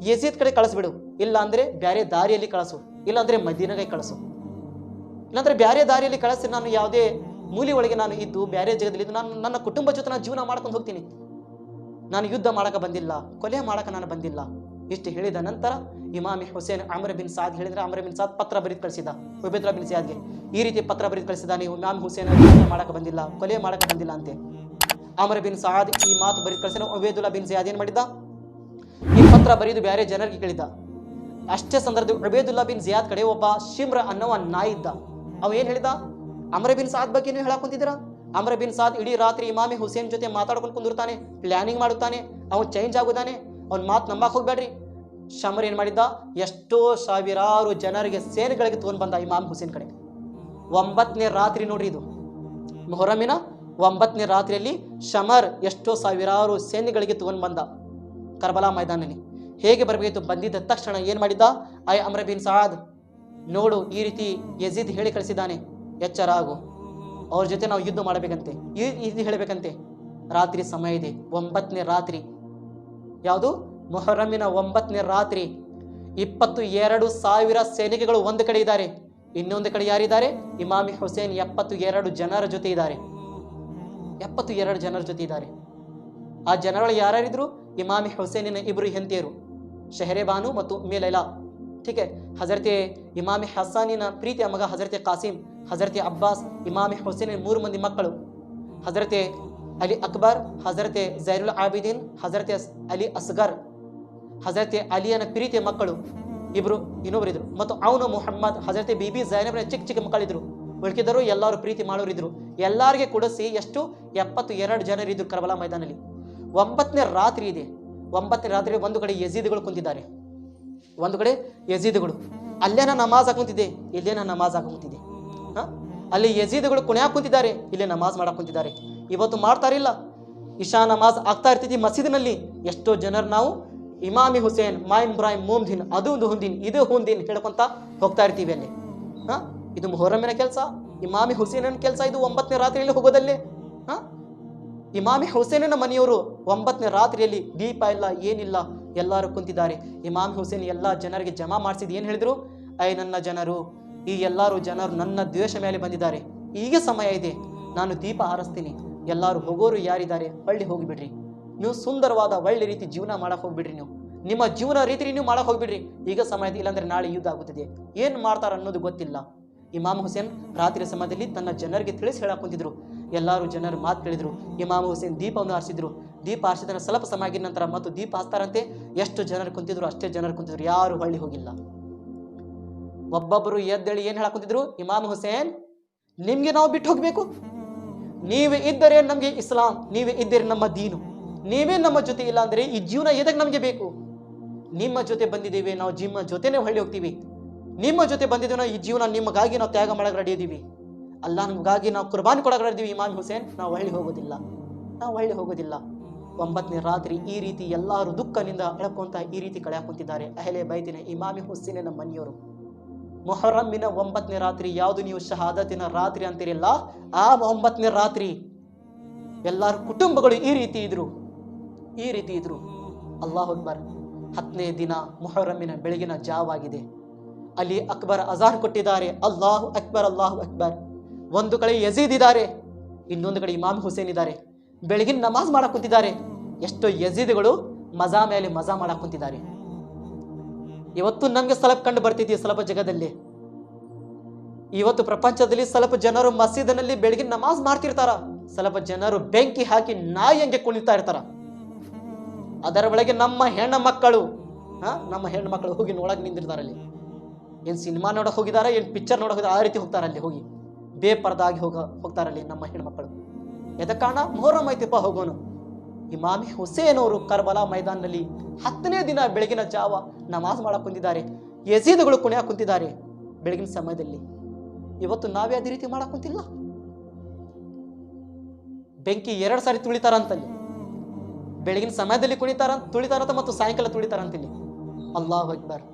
ಯಜೀದ್ ಕಡೆ ಕಳಿಸ್ಬಿಡು. ಇಲ್ಲ ಅಂದ್ರೆ ಬೇರೆ ದಾರಿಯಲ್ಲಿ ಕಳಿಸು. ಇಲ್ಲಾಂದರೆ ಮದೀನಗೆ ಕಳಿಸು. ಇಲ್ಲಾಂದರೆ ಬೇರೆ ದಾರಿಯಲ್ಲಿ ಕಳಿಸಿ ನಾನು ಯಾವುದೇ ಮೂಲಿ ಒಳಗೆ ನಾನು ಇದ್ದು ಬೇರೆ ಜಗದಲ್ಲಿ ಇದ್ದು, ನಾನು ನನ್ನ ಕುಟುಂಬ ಜೊತೆ ನಾನು ಜೀವನ ಮಾಡ್ಕೊಂಡು ಹೋಗ್ತೀನಿ. ನಾನು ಯುದ್ಧ ಮಾಡಕ್ಕೆ ಬಂದಿಲ್ಲ. ಕೊಲೆ ಮಾಡಕ್ಕೆ ನಾನು ಬಂದಿಲ್ಲ. ಇಷ್ಟು ಹೇಳಿದ ನಂತರ Emami Hussain Umar bin Saad ಹೇಳಿದರೆ ಅಮರ್ ಬಿನ್ ಸಾದ್ ಪತ್ರ ಬರೆದು ಕಳಿಸಿದ. ಉಬೇದ್ರ ಬಿನ್ ಸಿಯಾದ್ಗೆ ಈ ರೀತಿ ಪತ್ರ ಬರೆದು ಕಳಿಸಿದ, ನೀವು ಇಮಾಮ್ ಹುಸೇನ್ ಮಾಡಕ್ಕೆ ಬಂದಿಲ್ಲ, ಕೊಲೆ ಮಾಡಕ್ಕೆ ಬಂದಿಲ್ಲ ಅಂತೆ. ಅಮರ್ ಬಿನ್ ಸಹಾದ್ ಈ ಮಾತು ಬರೆದು ಕಳಿಸಿದ ಉಬೇದುಲ್ಲಾ ಬಿನ್ ಸಿಯಾದ್ ಏನು ಮಾಡಿದ್ದ? ಈ ಪತ್ರ ಬರೀದು ಬೇರೆ ಜನರಿಗೆ ಕೇಳಿದ್ದ. ಅಷ್ಟೇ ಸಂದರ್ಭದಲ್ಲಿ ಉಬೇದುಲ್ಲಾ ಬಿನ್ ಜಿಯಾದ್ ಕಡೆ ಒಬ್ಬ ಶಿಮ್ರ ಅನ್ನೋ ನಾಯಿ ಇದ್ದ. ಅವ ಏನು ಹೇಳಿದ? ಅಮರ ಬಿನ್ ಸಾದ್ ಬಗ್ಗೆ ನೀವು ಹೇಳಕ್ ಕುಂತಿದ್ದೀರಾ? ಅಮರ ಬಿನ್ ಸಾದ್ ಇಡೀ ರಾತ್ರಿ ಇಮಾಮಿ ಹುಸೇನ್ ಜೊತೆ ಮಾತಾಡ್ಕೊಂಡು ಕುಂದಿರ್ತಾನೆ ಪ್ಲಾನಿಂಗ್ ಮಾಡುತ್ತಾನೆ, ಅವನು ಚೇಂಜ್ ಆಗುದಾನೆ, ಅವ್ನ ಮಾತು ನಂಬಕ್ ಹೋಗ್ಬೇಡ್ರಿ ಶಮರ್ ಏನು ಮಾಡಿದ್ದ? ಎಷ್ಟೋ ಸಾವಿರಾರು ಜನರಿಗೆ ಸೇನೆಗಳಿಗೆ ತಗೊಂಡ್ ಬಂದ ಇಮಾಮ್ ಹುಸೇನ್ ಕಡೆ. ಒಂಬತ್ತನೇ ರಾತ್ರಿ ನೋಡ್ರಿ ಇದು. ಮೊಹರಮಿನ ಒಂಬತ್ತನೇ ರಾತ್ರಿಯಲ್ಲಿ ಶಮರ್ ಎಷ್ಟೋ ಸಾವಿರಾರು ಸೇನೆಗಳಿಗೆ ತಗೊಂಡು ಬಂದ ಕರ್ಬಲಾ ಮೈದಾನಲ್ಲಿ ಹೇಗೆ ಬರಬೇಕಿತ್ತು ಬಂದಿದ್ದ ತಕ್ಷಣ ಏನು ಮಾಡಿದ್ದ? ಐ ಅಮ್ರ ಬಿನ್ ಸಾದ್, ನೋಡು ಈ ರೀತಿ ಯಜೀದ್ ಹೇಳಿ ಕಳಿಸಿದ್ದಾನೆ, ಎಚ್ಚರ ಆಗು. ಅವ್ರ ಜೊತೆ ನಾವು ಯುದ್ಧ ಮಾಡಬೇಕಂತೆ. ಈ ರೀತಿ ಹೇಳಬೇಕಂತೆ. ರಾತ್ರಿ ಸಮಯ ಇದೆ, ಒಂಬತ್ತನೇ ರಾತ್ರಿ. ಯಾವುದು? ಮೊಹರಮಿನ ಒಂಬತ್ತನೇ ರಾತ್ರಿ. ಇಪ್ಪತ್ತು ಎರಡು ಸಾವಿರ ಸೈನಿಕಗಳು ಒಂದು ಕಡೆ ಇದ್ದಾರೆ. ಇನ್ನೊಂದು ಕಡೆ ಯಾರಿದ್ದಾರೆ? ಇಮಾಮಿ ಹುಸೇನ್ ಎಪ್ಪತ್ತು ಎರಡು ಜನರ ಜೊತೆ ಇದ್ದಾರೆ. ಎಪ್ಪತ್ತು ಎರಡು ಜನರ ಜೊತೆ ಇದ್ದಾರೆ. ಆ ಜನರಲ್ಲಿ ಯಾರ್ಯಾರಿದ್ರು? ಇಮಾಮಿ ಹುಸೇನಿನ ಇಬ್ರು ಹೆಂತಿಯರು ಶೆಹರೆ ಬಾನು ಮತ್ತು ಮೇಲೈಲಾ ಠೀಕೆ ಹಜರತೆ ಇಮಾಮಿ ಹಸಾನಿನ ಪ್ರೀತಿಯ ಮಗ ಹಜರತೆ ಕಾಸಿಂ, ಹಜರತೆ ಅಬ್ಬಾಸ್, ಇಮಾಮಿ ಹುಸೇನಿನ ಮೂರು ಮಂದಿ ಮಕ್ಕಳು. ಹಜರತೆ ಅಲಿ ಅಕ್ಬರ್, ಹಜರತೆ ಜೈರುಲ್ ಆಬಿದೀನ್, ಹಜರತೆ ಅಲಿ ಅಸ್ಗರ್, ಹಜರತೆ ಅಲಿಯನ ಪ್ರೀತಿಯ ಮಕ್ಕಳು ಇಬ್ರು ಇನ್ನೊಬ್ಬರಿದ್ರು ಮತ್ತು ಅವನು ಮೊಹಮ್ಮದ್, ಹಜರತೆ ಬಿಬಿ ಜೈನಬ್ನ ಚಿಕ್ಕ ಚಿಕ್ಕ ಮಕ್ಕಳಿದ್ರು. ಉಳ್ಕಿದರು ಎಲ್ಲರೂ ಪ್ರೀತಿ ಮಾಡೋರಿದ್ರು ಎಲ್ಲರಿಗೆ ಕೊಡಿಸಿ ಎಷ್ಟು? ಎಪ್ಪತ್ತು ಎರಡು ಜನರಿದ್ರು ಕರಬಲ ಮೈದಾನಲ್ಲಿ ಒಂಬತ್ತನೇ ರಾತ್ರಿ ಇದೆ. ಒಂಬತ್ತನೇ ರಾತ್ರಿ ಒಂದು ಕಡೆ ಯಜೀದ್ಗಳು ಕುಂತಿದ್ದಾರೆ. ಒಂದು ಕಡೆ ಯಜೀದ್ಗಳು. ಅಲ್ಲೇನ ನಮಾಜ್ ಹಾಕುಂತಿದೆ ಇಲ್ಲೇನ ನಮಾಜ್ ಹಾಕುಂತಿದೆ ಹಾಂ? ಅಲ್ಲಿ ಯಜೀದ್ಗಳು ಕುಣ್ಯಾಕ್ ಕುಂತಿದ್ದಾರೆ. ಇಲ್ಲೇ ನಮಾಜ್ ಮಾಡಕ್ ಕುಂತಿದ್ದಾರೆ. ಇವತ್ತು ಮಾಡ್ತಾರಿಲ್ಲ ಇಶಾ ನಮಾಜ್ ಆಗ್ತಾ ಇರ್ತಿದ್ವಿ ಮಸೀದಿನಲ್ಲಿ. ಎಷ್ಟೋ ಜನರು ನಾವು ಇಮಾಮಿ ಹುಸೇನ್ ಮಾಯಿನ್ ಬ್ರಾಹಿಂ ಮೋಮ್ದಿನ್, ಅದು ಒಂದು ಹೊಂದಿನ್, ಇದು ಹೊಂದಿನ್ ಹೇಳ್ಕೊಂತ ಹೋಗ್ತಾ ಇರ್ತೀವಿ ಅಲ್ಲಿ. ಹಾ? ಇದು ಮೊಹರಮಿನ ಕೆಲಸ? ಇಮಾಮಿ ಹುಸೇನನ ಕೆಲಸ ಇದು ಒಂಬತ್ತನೇ ರಾತ್ರಿಯಲ್ಲಿ ಹೋಗೋದಲ್ಲೇ? ಹಾ? ಇಮಾಮಿ ಹುಸೇನನ ಮನೆಯವರು ಒಂಬತ್ತನೇ ರಾತ್ರಿಯಲ್ಲಿ ದೀಪ ಇಲ್ಲ, ಏನಿಲ್ಲ, ಎಲ್ಲರೂ ಕುಂತಿದ್ದಾರೆ. ಇಮಾಮಿ ಹುಸೇನ್ ಎಲ್ಲ ಜನರಿಗೆ ಜಮಾ ಮಾಡಿಸಿದ್ ಏನು ಹೇಳಿದ್ರು? ಐ ನನ್ನ ಜನರು, ಈ ಎಲ್ಲರೂ ಜನರು ನನ್ನ ದ್ವೇಷ ಮೇಲೆ ಬಂದಿದ್ದಾರೆ. ಈಗ ಸಮಯ ಇದೆ, ನಾನು ದೀಪ ಹಾರಿಸ್ತೀನಿ. ಎಲ್ಲರೂ ಹೋಗೋರು ಯಾರಿದ್ದಾರೆ, ಹಳ್ಳಿ ಹೋಗಿಬಿಡ್ರಿ. ನೀವು ಸುಂದರವಾದ ಒಳ್ಳೆ ರೀತಿ ಜೀವನ ಮಾಡಕ್ ಹೋಗ್ಬಿಡ್ರಿ ನೀವು. ನಿಮ್ಮ ಜೀವನ ರೀತಿ ನೀವು ಮಾಡಕ್ ಹೋಗ್ಬಿಡ್ರಿ. ಈಗ ಸಮಯ ಇಲ್ಲಾಂದ್ರೆ ನಾಳೆ ಯುದ್ಧ ಆಗುತ್ತದೆ. ಏನು ಮಾಡ್ತಾರ ಅನ್ನೋದು ಗೊತ್ತಿಲ್ಲ. ಇಮಾಮ್ ಹುಸೇನ್ ರಾತ್ರಿ ಸಮಯದಲ್ಲಿ ತನ್ನ ಜನರಿಗೆ ತಿಳಿಸಿ ಹೇಳಕ್ ಕುಂತಿದ್ರು. ಎಲ್ಲರೂ ಜನರು ಮಾತು ಕೇಳಿದ್ರು. ಇಮಾಮ್ ಹುಸೇನ್ ದೀಪವನ್ನು ಆರಿಸಿದ್ರು ದೀಪ ಹಾರಿಸಿದ ಸ್ವಲ್ಪ ಸಮಯ ಆಗಿದ ನಂತರ ಮತ್ತು ದೀಪ ಹಾಸ್ತಾರಂತೆ ಎಷ್ಟು ಜನರು ಕುಂತಿದ್ರು ಅಷ್ಟೇ ಜನರು ಕುಂತಿದ್ರು. ಯಾರು ಹಳ್ಳಿ ಹೋಗಿಲ್ಲ. ಒಬ್ಬೊಬ್ಬರು ಎದ್ದೇಳಿ ಏನು ಹೇಳಕ್ ಕುಂತಿದ್ರು? ಇಮಾಮ್ ಹುಸೇನ್, ನಿಮ್ಗೆ ನಾವು ಬಿಟ್ಟು ಹೋಗ್ಬೇಕು. ನೀವೇ ಇದ್ದರೆ ನಮಗೆ ಇಸ್ಲಾಂ, ನೀವೇ ಇದ್ದರೆ ನಮ್ಮ ದೀನು. ನೀವೇ ನಮ್ಮ ಜೊತೆ ಇಲ್ಲ ಅಂದ್ರೆ ಈ ಜೀವನ ಎದಕ್ಕೆ ನಮಗೆ ಬೇಕು? ನಿಮ್ಮ ಜೊತೆ ಬಂದಿದ್ದೀವಿ, ನಾವು ಜಿಮ್ಮ ಜೊತೆನೇ ಹೊಳ್ಳಿ ಹೋಗ್ತೀವಿ. ನಿಮ್ಮ ಜೊತೆ ಬಂದಿದ್ದೀವಿ ನಾವು ಈ ಜೀವನ ನಿಮಗಾಗಿ ನಾವು ತ್ಯಾಗ ಮಾಡಕ್ಕೆ ರೆಡಿ ಇದ್ದೀವಿ ಅಲ್ಲ, ನಮಗಾಗಿ ನಾವು ಕುರ್ಬಾನಿ ಕೊಡಕ್ಕೆ ರೆಡಿ ಇದ್ದೀವಿ ಇಮಾಮ್ ಹುಸೇನ್, ನಾವು ಹಳ್ಳಿ ಹೋಗೋದಿಲ್ಲ. ನಾವು ಹಳ್ಳಿ ಹೋಗೋದಿಲ್ಲ. ಒಂಬತ್ತನೇ ರಾತ್ರಿ ಈ ರೀತಿ ಎಲ್ಲರೂ ದುಃಖದಿಂದ ಅಳ್ಕೊಂತ ಈ ರೀತಿ ಕಳೆ ಕುಂತಿದ್ದಾರೆ. ಅಹಲೆ ಬೈತಿನ ಇಮಾಮಿ ಹುಸೇನಿನ ಮನೆಯವರು. ಮೊಹರಮ್ಮಿನ ಒಂಬತ್ತನೇ ರಾತ್ರಿ ಯಾವುದು ನೀವು ಶಹಾದತಿನ ರಾತ್ರಿ ಅಂತಿರಲ್ಲ, ಆ ಒಂಬತ್ತನೇ ರಾತ್ರಿ ಎಲ್ಲರ ಕುಟುಂಬಗಳು ಈ ರೀತಿ ಇದ್ರು. ಈ ರೀತಿ ಇದ್ರು. ಅಲ್ಲಾಹ್ ಅಕ್ಬರ್, ಹತ್ತನೇ ದಿನ ಮೊಹರಮ್ಮಿನ ಬೆಳಗಿನ ಜಾವಾಗಿದೆ ಅಲ್ಲಿ ಅಕ್ಬರ್ ಅಜಾನ್ ಕೊಟ್ಟಿದ್ದಾರೆ. ಅಲ್ಲಾಹು ಅಕ್ಬರ್ ಅಲ್ಲಾಹು ಅಕ್ಬರ್. ಒಂದು ಕಡೆ ಯಜೀದ್ ಇದ್ದಾರೆ, ಇನ್ನೊಂದು ಕಡೆ ಇಮಾಮ್ ಹುಸೇನ್ ಇದ್ದಾರೆ. ಬೆಳಗಿನ ನಮಾಜ್ ಮಾಡಕ್ ಕುಂತಿದ್ದಾರೆ. ಎಷ್ಟೋ ಯಜೀದ್ಗಳು ಮಜಾ ಮೇಲೆ ಮಜಾ ಮಾಡಕ್ ಕುಂತಿದ್ದಾರೆ. ಇವತ್ತು ನಮಗೆ ಸ್ವಲ್ಪ ಕಂಡು ಬರ್ತಿದ್ದೀವಿ ಸ್ವಲ್ಪ ಜಗದಲ್ಲಿ? ಇವತ್ತು ಪ್ರಪಂಚದಲ್ಲಿ ಸ್ವಲ್ಪ ಜನರು ಮಸೀದಿನಲ್ಲಿ ಬೆಳಗಿನ ನಮಾಜ್ ಮಾಡ್ತಿರ್ತಾರ. ಸ್ವಲ್ಪ ಜನರು ಬೆಂಕಿ ಹಾಕಿ ನಾಯಿ ಹಂಗೆ ಕುಣಿತಾ ಇರ್ತಾರ. ಅದರ ಒಳಗೆ ನಮ್ಮ ಹೆಣ್ಣು ಮಕ್ಕಳು ನಮ್ಮ ಹೆಣ್ಣು ಮಕ್ಕಳು ಹೋಗಿ ನೋಡಕ್ ನಿಂತಿರ್ತಾರೆ ಅಲ್ಲಿ ಏನ್ ಸಿನಿಮಾ ನೋಡೋಕೆ ಹೋಗಿದ್ದಾರೆ ಏನು ಪಿಕ್ಚರ್ ನೋಡೋಕೆ ಹೋಗಿದ್ದಾರೆ ಆ ರೀತಿ ಹೋಗ್ತಾರ ಅಲ್ಲಿ ಹೋಗಿ. ಬೇಪರ್ದಾಗಿ ಹೋಗ ಹೋಗ್ತಾರಲ್ಲಿ ನಮ್ಮ ಹೆಣ್ಮಕ್ಕಳು ಎದ ಕಾರಣ ಮೊಹರಂ ಐತಿಪ್ಪ ಹೋಗೋನು. ಇಮಾಮಿ ಹುಸೇನ್ ಅವರು ಕರ್ಬಲಾ ಮೈದಾನದಲ್ಲಿ ಹತ್ತನೇ ದಿನ ಬೆಳಗಿನ ಜಾವ ನಮಾಜ್ ಮಾಡಕ್ಕೆ ಕುಂತಿದ್ದಾರೆ, ಯಸೀದುಗಳು ಕುಣಿಯಕ್ ಕುಂತಿದ್ದಾರೆ ಬೆಳಗಿನ ಸಮಯದಲ್ಲಿ. ಇವತ್ತು ನಾವೇ ಅದೇ ರೀತಿ ಮಾಡಕ್ಕೆ ಕುಂತಿಲ್ಲ. ಬೆಂಕಿ ಎರಡು ಸಾರಿ ತುಳಿತಾರಂತಲ್ಲಿ. ಬೆಳಗಿನ ಸಮಯದಲ್ಲಿ ಕುಣಿತಾರ, ತುಳಿತಾರಂತ ಮತ್ತು ಸಾಯಂಕಾಲ ತುಳಿತಾರಂತಿಲ್ಲಿ. ಅಲ್ಲಾಹ್ ಅಕ್ಬರ್.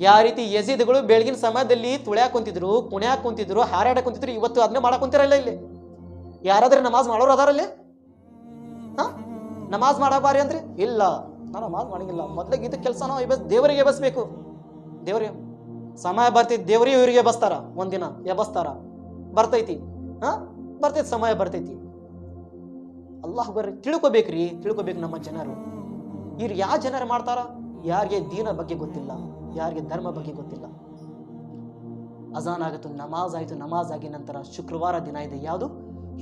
ಯಾವ ರೀತಿ ಯಜಿದ್ಗಳು ಬೆಳಗಿನ ಸಮಯದಲ್ಲಿ ತುಳ್ಯಾಕ್ ಕುಂತಿದ್ರು, ಕುಣ್ಯಾಕ್ ಕುಂತಿದ್ರು, ಹಾರಾಡಕ್ ಕುಂತಿದ್ರು, ಇವತ್ತು ಅದನ್ನ ಮಾಡಕ್ ಕುಂತಿರಲ್ಲ ಇಲ್ಲಿ? ಯಾರಾದ್ರೆ ನಮಾಜ್ ಮಾಡೋರು ಅದಾರಲ್ಲಿ ಹಾ? ನಮಾಜ್ ಮಾಡಬಾರಿ ಅಂದ್ರೆ? ಇಲ್ಲ. ನಾನು ನಮಾಜ್ ಮಾಡಂಗಿಲ್ಲ. ಮೊದ್ಲಿಗೆ ಇದು ಕೆಲಸ ದೇವರಿಗೆ ಎಬಸ್ಬೇಕು. ದೇವರಿಗೆ ಸಮಯ ಬರ್ತೈತಿ ದೇವರಿಗೆ ಇವರಿಗೆ ಬಸ್ತಾರ ಒಂದಿನ ಎಬಸ್ತಾರ. ಬರ್ತೈತಿ. ಹಾ? ಬರ್ತೈತಿ, ಸಮಯ ಬರ್ತೈತಿ. ಅಲ್ಲಾಹ್ ಬರ್ರಿ, ತಿಳ್ಕೊಬೇಕ್ರಿ. ತಿಳ್ಕೊಬೇಕು ನಮ್ಮ ಜನರು. ಇವ್ರು ಯಾವ ಜನರು ಮಾಡ್ತಾರ? ಯಾರಿಗೆ ದೀನ ಬಗ್ಗೆ ಗೊತ್ತಿಲ್ಲ. ಯಾರಿಗೆ ಧರ್ಮ ಬಗ್ಗೆ ಗೊತ್ತಿಲ್ಲ. ಅಜಾನ್ ಆಗಿತ್ತು ನಮಾಜ್ ಆಯಿತು ನಮಾಜ್ ಆಗಿ ನಂತರ ಶುಕ್ರವಾರ ದಿನ ಇದೆ. ಯಾವುದು?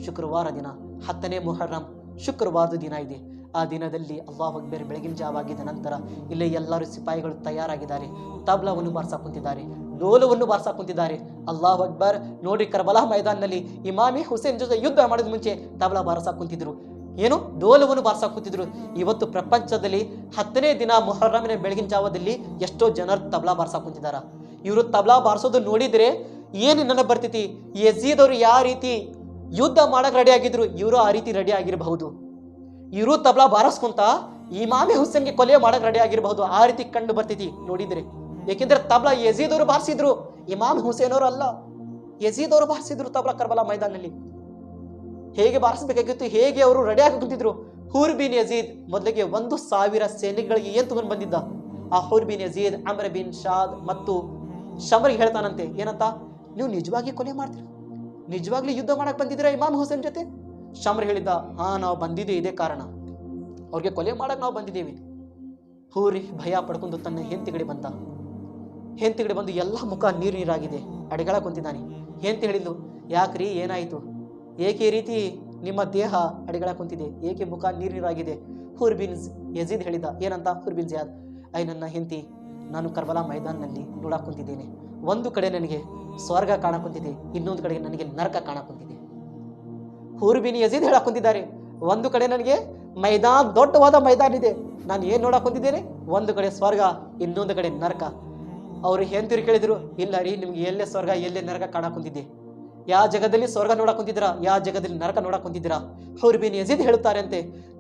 ಶುಕ್ರವಾರ ದಿನ. ಹತ್ತನೇ ಮೊಹರಂ ಶುಕ್ರವಾರದ ದಿನ ಇದೆ. ಆ ದಿನದಲ್ಲಿ ಅಲ್ಲಾಹ್ ಅಕ್ಬರ್ ಬೆಳಗಿನ ಜಾವ ಆಗಿದ ನಂತರ ಇಲ್ಲೇ ಎಲ್ಲರೂ ಸಿಪಾಯಿಗಳು ತಯಾರಾಗಿದ್ದಾರೆ. ತಬ್ಲವನ್ನು ಬಾರ್ಸಾ ಕುಂತಿದ್ದಾರೆ. ಡೋಲವನ್ನು ಬಾರ್ಸಾ ಕುಂತಿದ್ದಾರೆ. ಅಲ್ಲಾಹ್ ಅಕ್ಬರ್ ನೋಡಿ ಕರ್ಬಲಾ ಮೈದಾನದಲ್ಲಿ ಇಮಾಮಿ ಹುಸೇನ್ ಜೊತೆ ಯುದ್ಧ ಮಾಡಿದ ಮುಂಚೆ ತಬ್ಲಾ ಬಾರ್ಸಾ ಕುಂತಿದ್ರು. ಏನು? ಡೋಲವನ್ನು ಬಾರ್ಸಾ ಕೂತಿದ್ರು. ಇವತ್ತು ಪ್ರಪಂಚದಲ್ಲಿ ಹತ್ತನೇ ದಿನ ಮೊಹರ್ರಮಿನ ಬೆಳಗಿನ ಜಾವದಲ್ಲಿ ಎಷ್ಟೋ ಜನರು ತಬಲಾ ಬಾರ್ಸಕ್ಕೆ ಕುಂತಿದಾರ. ಇವರು ತಬಲಾ ಬಾರಿಸೋದು ನೋಡಿದ್ರೆ ಏನು ನನಗೆ ಬರ್ತೈತಿ? ಯಜೀದ್ ಅವರು ಯಾವ ರೀತಿ ಯುದ್ಧ ಮಾಡಕ್ ರೆಡಿ ಆಗಿದ್ರು, ಇವರು ಆ ರೀತಿ ರೆಡಿ ಆಗಿರಬಹುದು. ಇವರು ತಬ್ಲಾ ಬಾರಿಸ್ಕೊಂತ ಇಮಾಮಿ ಹುಸೇನ್ಗೆ ಕೊಲೆ ಮಾಡಕ್ ರೆಡಿ ಆಗಿರಬಹುದು. ಆ ರೀತಿ ಕಂಡು ಬರ್ತೈತಿ ನೋಡಿದ್ರೆ. ಏಕೆಂದ್ರೆ ತಬಲಾ ಯಜೀದ್ ಅವರು ಬಾರಿಸಿದ್ರು, ಇಮಾಮ್ ಹುಸೇನ್ ಅವರು ಅಲ್ಲ. ಯಜೀದ್ ಅವರು ಬಾರಿಸಿದ್ರು ತಬ್ಲಾ ಕರ್ಬಲಾ ಮೈದಾನಲ್ಲಿ ಹೇಗೆ ಬಾರಿಸಬೇಕಾಗಿತ್ತು, ಹೇಗೆ ಅವರು ರೆಡಿ ಆಗಿ ಕುಂತಿದ್ರು ಹೂರ್ ಬಿನ್ ಯಜೀದ್ ಮೊದಲಿಗೆ ಒಂದು ಸಾವಿರ ಸೈನಿಕಗಳಿಗೆ ಏನ್ ತಗೊಂಡು ಬಂದಿದ್ದ? ಆ Hur bin Yazid, Umar bin Saad ಮತ್ತು ಶಮರ್ಗೆ ಹೇಳ್ತಾನಂತೆ. ಏನಂತ? ನೀವು ನಿಜವಾಗಿ ಕೊಲೆ ಮಾಡ್ತೀರ? ನಿಜವಾಗ್ಲೂ ಯುದ್ಧ ಮಾಡಕ್ ಬಂದಿದ್ದೀರಾ ಇಮಾಮ್ ಹುಸೇನ್ ಜೊತೆ? ಶಮರ್ ಹೇಳಿದ್ದ, ಹಾ, ನಾವು ಬಂದಿದ್ದೆ ಇದೇ ಕಾರಣ. ಅವ್ರಿಗೆ ಕೊಲೆ ಮಾಡಕ್ ನಾವು ಬಂದಿದ್ದೀವಿ. ಹೂರಿ ಭಯ ಪಡ್ಕೊಂಡು ತನ್ನ ಹೆಂತಿಗಡೆ ಬಂದ. ಹೆಂತಿಗಡೆ ಬಂದು ಎಲ್ಲ ಮುಖ ನೀರು ನೀರಾಗಿದೆ. ಅಡಗಳ ಕುಂತಿದ್ದಾನೆ. ಹೆಂತಿ ಹೇಳಿದ್ಲು, ಯಾಕ್ರಿ, ಏನಾಯಿತು? ಏಕೆ ಈ ರೀತಿ ನಿಮ್ಮ ದೇಹ ಅಡಿಗಳ ಕುಂತಿದೆ? ಏಕೆ ಮುಖ ನೀರಿನಾಗಿದೆ ನೀರಾಗಿದೆ ಹುರ್ಬಿನ್ ಯಜೀದ್ ಹೇಳಿದ, ಏನಂತ? ಹುರ್ಬಿನ್ಸ್ ಯಾದ್ ಐ, ನನ್ನ ಹೆಂಡತಿ, ನಾನು ಕರ್ಬಲಾ ಮೈದಾನ್ನಲ್ಲಿ ನೋಡಕ್ಕೆ ಕುಂತಿದ್ದೇನೆ. ಒಂದು ಕಡೆ ನನಗೆ ಸ್ವರ್ಗ ಕಾಣಕುಂತಿದೆ ಇನ್ನೊಂದು ಕಡೆ ನನಗೆ ನರಕ ಕಾಣಕುಂತಿದೆ ಹೂರ್ಬಿನ್ ಯಜೀದ್ ಹೇಳಕ್ ಕುಂತಿದ್ದಾರೆ, ಒಂದು ಕಡೆ ನನಗೆ ಮೈದಾನ್, ದೊಡ್ಡವಾದ ಮೈದಾನ ಇದೆ, ನಾನು ಏನು ನೋಡಕ್ ಕುಂತಿದ್ದೇನೆ? ಒಂದು ಕಡೆ ಸ್ವರ್ಗ, ಇನ್ನೊಂದು ಕಡೆ ನರಕ. ಅವರು ಹೆಂತಿರು ಕೇಳಿದ್ರು, ಇಲ್ಲ ರೀ, ನಿಮ್ಗೆ ಎಲ್ಲೇ ಸ್ವರ್ಗ, ಎಲ್ಲೇ ನರಕ ಕಾಣಕ್ ಕುಂತಿದ್ದೆ. ಯಾವ ಜಗದಲ್ಲಿ ಸ್ವರ್ಗ ನೋಡಕ್ ಕುಂತಿದ್ದೀರಾ? ಯಾವ ಜಗದಲ್ಲಿ ನರಕ ನೋಡಕ್ ಕುಂತಿದ್ದೀರಾ? ಹುರ್ಬಿನ್ ಯಜೀದ್ ಹೇಳುತ್ತಾರೆ ಅಂತೆ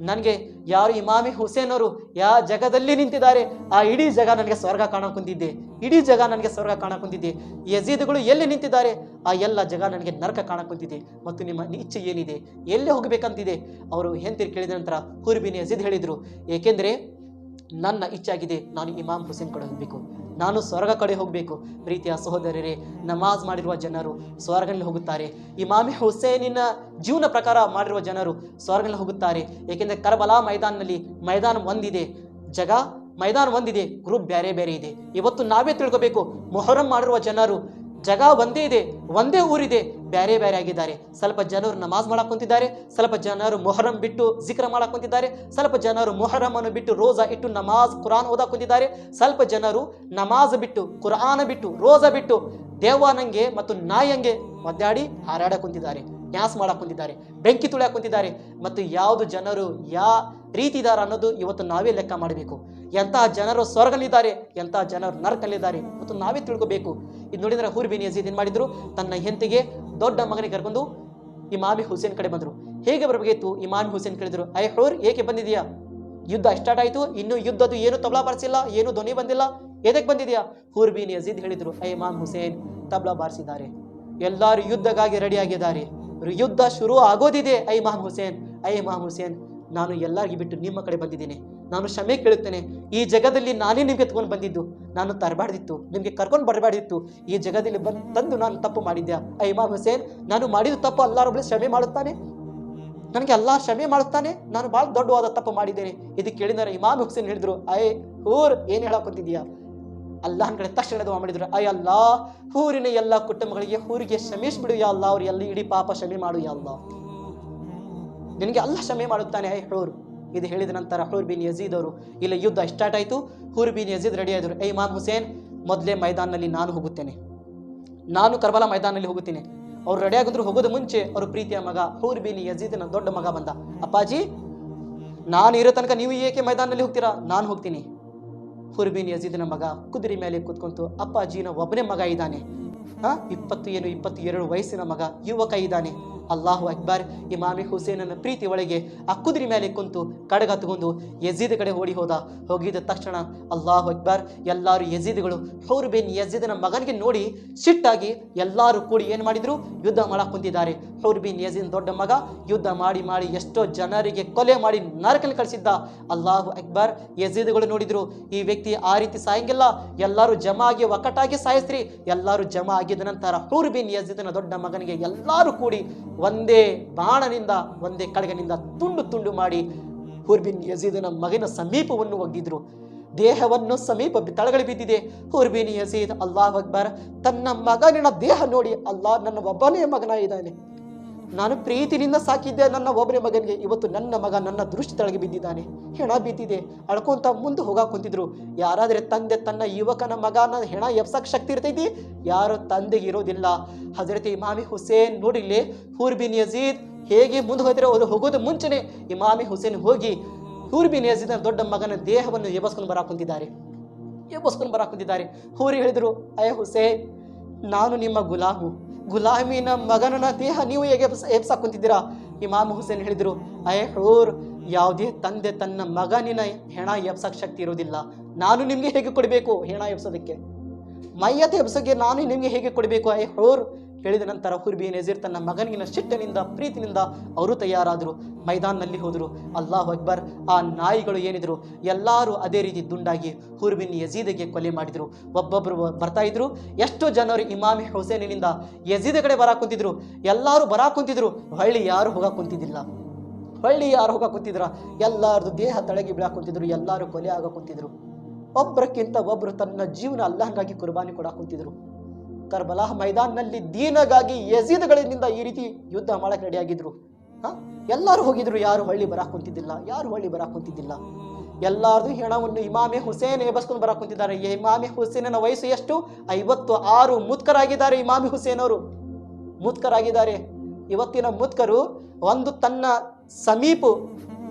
ನನಗೆ ಯಾರು ಇಮಾಮಿ ಹುಸೇನ್ ಅವರು ಯಾವ ಜಗದಲ್ಲಿ ನಿಂತಿದ್ದಾರೆ, ಆ ಇಡೀ ಜಗ ನನಗೆ ಸ್ವರ್ಗ ಕಾಣಕ್ ಕುಂತಿದ್ದೆ. ಇಡೀ ಜಗ ನನಗೆ ಸ್ವರ್ಗ ಕಾಣಕ್ ಕುಂತಿದ್ದೆ. ಯಜೀದ್ಗಳು ಎಲ್ಲಿ ನಿಂತಿದ್ದಾರೆ? ಆ ಎಲ್ಲ ಜಗ ನನಗೆ ನರಕ ಕಾಣಕ್ ಕುಂತಿದೆ. ಮತ್ತು ನಿಮ್ಮ ಇಚ್ಛೆ ಏನಿದೆ? ಎಲ್ಲಿ ಹೋಗಬೇಕಂತಿದೆ? ಅವರು ಹೆಂತಿರು ಕೇಳಿದ ನಂತರ ಹುರ್ಬಿನ್ ಯಜೀದ್ ಹೇಳಿದರು, ಏಕೆಂದರೆ ನನ್ನ ಇಚ್ಛೆ ಆಗಿದೆ ನಾನು ಇಮಾಮ್ ಹುಸೇನ್ ಕಡೆ ಹೋಗಬೇಕು. ನಾನು ಸ್ವರ್ಗ ಕಡೆ ಹೋಗಬೇಕು. ಪ್ರೀತಿಯ ಸಹೋದರರೇ, ನಮಾಜ್ ಮಾಡಿರುವ ಜನರು ಸ್ವರ್ಗನಲ್ಲಿ ಹೋಗುತ್ತಾರೆ. ಇಮಾಮಿ ಹುಸೇನಿನ ಜೀವನ ಪ್ರಕಾರ ಮಾಡಿರುವ ಜನರು ಸ್ವರ್ಗನಲ್ಲಿ ಹೋಗುತ್ತಾರೆ. ಏಕೆಂದರೆ ಕರಬಲಾ ಮೈದಾನದಲ್ಲಿ ಮೈದಾನ ಒಂದಿದೆ. ಜಗ ಮೈದಾನ ಒಂದಿದೆ. ಗ್ರೂಪ್ ಬೇರೆ ಬೇರೆ ಇದೆ. ಇವತ್ತು ನಾವೇ ತಿಳ್ಕೋಬೇಕು, ಮೊಹರಂ ಮಾಡಿರುವ ಜನರು ಜಗ ಒಂದೇ ಇದೆ, ಒಂದೇ ಊರಿದೆ ಬೇರೆ ಬೇರೆ ಆಗಿದ್ದಾರೆ. ಸ್ವಲ್ಪ ಜನರು ನಮಾಜ್ ಮಾಡಕ್ ಕುಂತಿದ್ದಾರೆ, ಸ್ವಲ್ಪ ಜನರು ಮೊಹರಂ ಬಿಟ್ಟು ಜಿಕ್ರ ಮಾಡಕ್ ಕುಂತಿದ್ದಾರೆ, ಸ್ವಲ್ಪ ಜನರು ಮೊಹರಂ ಅನ್ನು ಬಿಟ್ಟು ರೋಜಾ ಇಟ್ಟು ನಮಾಜ್ ಕುರಾನ್ ಓದಾ ಕುಂತಿದ್ದಾರೆ, ಸ್ವಲ್ಪ ಜನರು ನಮಾಜ್ ಬಿಟ್ಟು ಕುರಾನ್ ಬಿಟ್ಟು ರೋಜಾ ಬಿಟ್ಟು ದೇವಾನಂಗೆ ಮತ್ತು ನಾಯಂಗೆ ಒದ್ದಾಡಿ ಹಾರಾಡ ಕುಂತಿದ್ದಾರೆ. ನ್ಯಾಸ್ ಮಾಡಕ್ಕೆ ಕುಂತಿದ್ದಾರೆ, ಬೆಂಕಿ ತುಳಿಯಕ್ಕೆ ಕುಂತಿದ್ದಾರೆ, ಮತ್ತು ಯಾವುದು ಜನರು ಯಾ ರೀತಿ ಅನ್ನೋದು ಇವತ್ತು ನಾವೇ ಲೆಕ್ಕ ಮಾಡಬೇಕು. ಎಂತಹ ಜನರು ಸ್ವರ್ಗಲಿದ್ದಾರೆ ಎಂತಹ ಜನರು ನರಕಲ್ಲಿದ್ದಾರೆ ಮತ್ತು ನಾವೇ ತಿಳ್ಕೋಬೇಕು. ಇದು ನೋಡಿದ್ರೆ ಹೂರ್ಬಿನ್ ಯಜೀದ್ ಏನು ಮಾಡಿದ್ರು? ತನ್ನ ಹೆಂತಿಗೆ ದೊಡ್ಡ ಮಗನಿಗೆ ಕರ್ಕೊಂಡು ಇಮಾಮಿ ಹುಸೇನ್ ಕಡೆ ಬಂದ್ರು. ಹೇಗೆ ಬರಬೇಕಿತ್ತು ಇಮಾಮಿ ಹುಸೇನ್ ಕೇಳಿದ್ರು, ಐ ಹೋರ್, ಏಕೆ ಬಂದಿದೆಯಾ ಯುದ್ಧ ಸ್ಟಾರ್ಟ್ ಆಯ್ತು, ಇನ್ನು ಯುದ್ಧದ್ದು ಏನು ತಬಲಾ ಬಾರಿಸಿಲ್ಲ, ಏನು ಧ್ವನಿ ಬಂದಿಲ್ಲ ಎದಕ್ಕೆ ಬಂದಿದೆಯಾ ಹೂರ್ಬಿನ್ ಯಜೀದ್ ಹೇಳಿದ್ರು, ಐ ಇಮಾಮ್ ಹುಸೇನ್ ತಬಲಾ ಬಾರಿಸಿದ್ದಾರೆ. ಎಲ್ಲರೂ ಯುದ್ಧಗಾಗಿ ರೆಡಿ ಆಗಿದ್ದಾರೆ. ಯುದ್ಧ ಶುರು ಆಗೋದಿದೆ. ಐ ಮಹಮ್ ಹುಸೇನ್, ಐ ಮಹಮ್ ಹುಸೇನ್, ನಾನು ಎಲ್ಲರಿಗೆ ಬಿಟ್ಟು ನಿಮ್ಮ ಕಡೆ ಬಂದಿದ್ದೇನೆ. ನಾನು ಕ್ಷಮೆ ಕೇಳುತ್ತೇನೆ. ಈ ಜಗದಲ್ಲಿ ನಾನೇ ನಿಮಗೆ ತಗೊಂಡು ಬಂದಿದ್ದು. ನಾನು ತರಬಾರ್ದಿತ್ತು. ನಿಮಗೆ ಕರ್ಕೊಂಡು ಬರಬಾರ್ದಿತ್ತು. ಈ ಜಗದಲ್ಲಿ ಬಂದು ನಾನು ತಪ್ಪು ಮಾಡಿದ್ದೆ. ಐ ಮಹಮ್ ಹುಸೇನ್, ನಾನು ಮಾಡಿದ ತಪ್ಪು ಅಲ್ಲಾರೊಬ್ಬಳೆ ಕ್ಷಮೆ ಮಾಡುತ್ತಾನೆ? ನನಗೆ ಎಲ್ಲ ಕ್ಷಮೆ ಮಾಡುತ್ತಾನೆ? ನಾನು ಭಾಳ ದೊಡ್ಡವಾದ ತಪ್ಪು ಮಾಡಿದ್ದೇನೆ. ಇದು ಕೇಳಿದರೆ ಇಮಾಮ್ ಹುಸೇನ್ ಹೇಳಿದ್ರು ಐ ಹೂರ್, ಏನು ಹೇಳಕ್ಕೊಂತಿದ್ಯಾ ಅಲ್ಲಾಹನ ಕಡೆ ತಕ್ಷಣ ದುವಾ ಮಾಡಿದ್ರು. ಅಯ್ಯ ಅಲ್ಲಾ ಹೂರಿನ ಎಲ್ಲ ಕುಟುಂಬಗಳಿಗೆ ಹೂರಿಗೆ ಕ್ಷಮಿಸ್ಬಿಡು ಯಾ ಅಲ್ಲ ಅವ್ರು ಎಲ್ಲ ಇಡೀ ಪಾಪ ಕ್ಷಮೆ ಮಾಡು ಯಾ ಅಲ್ಲಾ ನಿನಗೆ ಅಲ್ಲ ಕ್ಷಮೆ ಮಾಡುತ್ತಾನೆ ಐ ಹೂರು ಇದು ಹೇಳಿದ ನಂತರ ಹೂರ್ ಬಿನ್ ಯಜೀದ್ ಅವರು, ಇಲ್ಲ ಯುದ್ಧ ಸ್ಟಾರ್ಟ್ ಆಯಿತು. ಹೂರ್ ಬಿನ್ ಯಜೀದ್ ರೆಡಿ ಆದರು ಐ ಮಾಮ್ ಹುಸೇನ್, ಮೊದಲೇ ಮೈದಾನಲ್ಲಿ ನಾನು ಹೋಗುತ್ತೇನೆ. ನಾನು ಕರ್ಬಲ ಮೈದಾನಲ್ಲಿ ಹೋಗುತ್ತೇನೆ. ಅವ್ರು ರೆಡಿ ಆಗಿದ್ರು ಹೋಗೋದು ಮುಂಚೆ, ಅವ್ರ ಪ್ರೀತಿಯ ಮಗ ಹೂರ್ ಬಿನ್ ಯಜೀದ್ನ ದೊಡ್ಡ ಮಗ ಬಂದ. ಅಪ್ಪಾಜಿ, ನಾನು ಇರೋ ತನಕ ನೀವು ಏಕೆ ಮೈದಾನದಲ್ಲಿ ಹೋಗ್ತೀರಾ? ನಾನು ಹೋಗ್ತೀನಿ. ಹುರ್ಬಿನ್ ಯಜೀದಿನ ಮಗ ಕುದುರೆ ಮೇಲೆ ಕೂತ್ಕೊಂತು, ಅಪ್ಪಾಜಿನ ಒಬ್ಬನೇ ಮಗ ಇದ್ದಾನೆ. ಹಾ ಇಪ್ಪತ್ತು ಏನು ಇಪ್ಪತ್ತು ಎರಡು ವಯಸ್ಸಿನ ಮಗ ಯುವಕ ಇದ್ದಾನೆ. ಅಲ್ಲಾಹು ಅಕ್ಬರ್, ಇಮಾಮಿ ಹುಸೇನನ ಪ್ರೀತಿ ಒಳಗೆ ಆ ಕುದುರೆ ಮೇಲೆ ಕುಂತು ಕಡಗ ತಗೊಂಡು ಯಜೀದ್ ಕಡೆ ಓಡಿ ಹೋದ. ಹೋಗಿದ ತಕ್ಷಣ ಅಲ್ಲಾಹು ಅಕ್ಬರ್, ಎಲ್ಲರೂ ಯಜೀದ್ಗಳು, ಹೌರ್ ಬಿನ್ ಯಜೀದನ ಮಗನಿಗೆ ನೋಡಿ ಸಿಟ್ಟಾಗಿ ಎಲ್ಲರೂ ಕೂಡಿ ಏನು ಮಾಡಿದ್ರು? ಯುದ್ಧ ಮಾಡಕ್ಕೆ ಕುಂತಿದ್ದಾರೆ. ಹೌರ್ ಬಿನ್ ಯಜೀದ್ ದೊಡ್ಡ ಮಗ ಯುದ್ಧ ಮಾಡಿ ಮಾಡಿ ಎಷ್ಟೋ ಜನರಿಗೆ ಕೊಲೆ ಮಾಡಿ ನರಕಲ್ಲಿ ಕಳಿಸಿದ್ದ. ಅಲ್ಲಾಹು ಅಕ್ಬರ್ ಯಜೀದ್ಗಳು ನೋಡಿದ್ರು, ಈ ವ್ಯಕ್ತಿ ಆ ರೀತಿ ಸಾಯಂಗಿಲ್ಲ, ಎಲ್ಲರೂ ಜಮಾ ಆಗಿ ಒಕ್ಕಟಾಗಿ ಸಾಯಿಸ್ರಿ. ಎಲ್ಲರೂ ಜಮಾ ಆಗಿದ ನಂತರ ಹೂರ್ ಬಿನ್ ಯಜೀದನ ದೊಡ್ಡ ಮಗನಿಗೆ ಎಲ್ಲರೂ ಕೂಡಿ ಒಂದೇ ಬಾಣನಿಂದ, ಒಂದೇ ಕಡಗನಿಂದ ತುಂಡು ತುಂಡು ಮಾಡಿ ಹುರ್ಬಿನ್ ಯಜೀದನ ಮಗನ ಸಮೀಪವನ್ನು ಒಗ್ಗಿದ್ರು. ದೇಹವನ್ನು ಸಮೀಪ ತಳಗಡೆ ಬಿದ್ದಿದೆ. ಹುರ್ಬಿನ್ ಯಜೀದ್, ಅಲ್ಲಾಹ್ ಅಕ್ಬರ್, ತನ್ನ ಮಗನಿನ ದೇಹ ನೋಡಿ ಅಲ್ಲಾಹ್ ನನ್ನ ಒಬ್ಬನೇ ಮಗನ ಇದ್ದಾನೆ ನಾನು ಪ್ರೀತಿನಿಂದ ಸಾಕಿದ್ದೆ ನನ್ನ ಒಬ್ಬನೇ ಮಗನಿಗೆ. ಇವತ್ತು ನನ್ನ ಮಗ ನನ್ನ ದೃಷ್ಟಿ ತಳಗೆ ಬಿದ್ದಿದ್ದಾನೆ. ಹೆಣ ಬಿದ್ದಿದೆ. ಅಳ್ಕೊಂತ ಮುಂದೆ ಹೋಗಾಕ ಕುಂತಿದ್ರು. ಯಾರಾದ್ರೆ ತಂದೆ ತನ್ನ ಯುವಕನ ಮಗನ ಹೆಣ ಎಬ್ಸಕ್ ಶಕ್ತಿ ಇರ್ತೈತಿ? ಯಾರು ತಂದೆಗೆ ಇರೋದಿಲ್ಲ. ಹಜರತ್ ಇಮಾಮಿ ಹುಸೇನ್ ನೋಡಿಲ್ಲಿ ಹೂರ್ಬಿನ್ ಯಜೀದ್ ಹೇಗೆ ಮುಂದೆ ಹೋದ್ರೆ ಅವರು ಹೋಗೋದು ಮುಂಚೆನೆ ಇಮಾಮಿ ಹುಸೇನ್ ಹೋಗಿ ಹೂರ್ಬಿನ್ ಯಜೀದ್ನ ದೊಡ್ಡ ಮಗನ ದೇಹವನ್ನು ಎಬ್ಬಸ್ಕೊಂಡು ಬರ ಕುಂತಿದ್ದಾರೆ. ಎಬ್ಬಸ್ಕೊಂಡು ಬರ ಕುಂತಿದ್ದಾರೆ. ಹೂರಿ ಹೇಳಿದ್ರು, ಅಯ್ಯ ಹುಸೇನ್, ನಾನು ನಿಮ್ಮ ಗುಲಾಮು. ಗುಲಾಮಿನ ಮಗನನ ದೇಹ ನೀವು ಹೇಗೆ ಎಬ್ಸ ಕುಂತಿದ್ದೀರಾ? ಇಮಾಮ್ ಹುಸೇನ್ ಹೇಳಿದ್ರು ಅಯ್ಯ ಹೂರ್, ಯಾವುದೇ ತಂದೆ ತನ್ನ ಮಗನಿನ ಹೆಣ ಎಬ್ಸಕ್ ಶಕ್ತಿ ಇರೋದಿಲ್ಲ ನಾನು ನಿಮಗೆ ಹೇಗೆ ಕೊಡಬೇಕು? ಹೆಣ ಎಬ್ಸೋದಕ್ಕೆ. ಮೈಯತೆ ಎಬ್ಸೋಕೆ ನಾನು ನಿಮಗೆ ಹೇಗೆ ಕೊಡಬೇಕು? ಅಯ್ಯ ಹೂರ್ ಹೇಳಿದ ನಂತರ ಹುರ್ಬಿ ನಜೀರ್ ತನ್ನ ಮಗನಿಗಿನ ಸಿಟ್ಟಿನಿಂದ ಪ್ರೀತಿನಿಂದ ಅವರು ತಯಾರಾದರು. ಮೈದಾನ್ನಲ್ಲಿ ಹೋದರು. ಅಲ್ಲಾಹ್ ಅಕ್ಬರ್ ಆ ನಾಯಿಗಳು ಏನಿದ್ರು ಎಲ್ಲರೂ ಅದೇ ರೀತಿ ದುಂಡಾಗಿ ಹುರ್ಬಿನ್ ಯಜೀದಿಗೆ ಕೊಲೆ ಮಾಡಿದರು. ಒಬ್ಬೊಬ್ಬರು ಬರ್ತಾ ಇದ್ರು. ಎಷ್ಟೋ ಜನರು ಇಮಾಮಿ ಹುಸೇನಿನಿಂದ ಯಜೀದ ಕಡೆ ಬರ ಕುಂತಿದ್ರು. ಎಲ್ಲರೂ ಬರ ಕುಂತಿದ್ರು. ಹೊಳ್ಳಿ ಯಾರು ಹೋಗ ಕುಂತಿದ್ದಿಲ್ಲ. ಹೊಳ್ಳಿ ಯಾರು ಹೋಗ ಕುಂತಿದ್ರ? ಎಲ್ಲರದು ದೇಹ ತಳಗಿ ಕುಂತಿದ್ರು. ಎಲ್ಲಾರು ಕೊಲೆ ಆಗ ಕುಂತಿದ್ರು. ಒಬ್ಬರಕ್ಕಿಂತ ಒಬ್ಬರು ತನ್ನ ಜೀವನ ಅಲ್ಲಹಂಗಾಗಿ ಕುರ್ಬಾನಿ ಕೊಡ ಕುಂತಿದ್ರು. ಕರ್ಬಲಾ ಮೈದಾನ್ನಲ್ಲಿ ದೀನಗಾಗಿ ಯಜೀದ್ಗಳಿಂದ ಈ ರೀತಿ ಯುದ್ಧ ಮಾಡಕ್ಕೆ ರೆಡಿಯಾಗಿದ್ರು. ಹ? ಎಲ್ಲರೂ ಹೋಗಿದ್ರು, ಯಾರು ಹಳ್ಳಿ ಬರಾಕ್ ಕುಂತಿದ್ದಿಲ್ಲ, ಯಾರು ಹೊಳ್ಳಿ ಬರಾಕ್ ಕುಂತಿದ್ದಿಲ್ಲ. ಎಲ್ಲಾರ್ದು ಹೆಣವನ್ನು ಇಮಾಮೆ ಹುಸೇನ್ ಎಬಸ್ಕೊಂಡು ಬರಾಕ್ ಕುಂತಿದ್ದಾರೆ. ಇಮಾಮೆ ಹುಸೇನನ ವಯಸ್ಸು ಎಷ್ಟು? ಐವತ್ತು ಆರು ಮುತ್ಕರಾಗಿದ್ದಾರೆ ಇಮಾಮಿ ಹುಸೇನ್ ಅವರು. ಮುತ್ಕರಾಗಿದ್ದಾರೆ. ಇವತ್ತಿನ ಮುತ್ಕರು ಒಂದು ತನ್ನ ಸಮೀಪು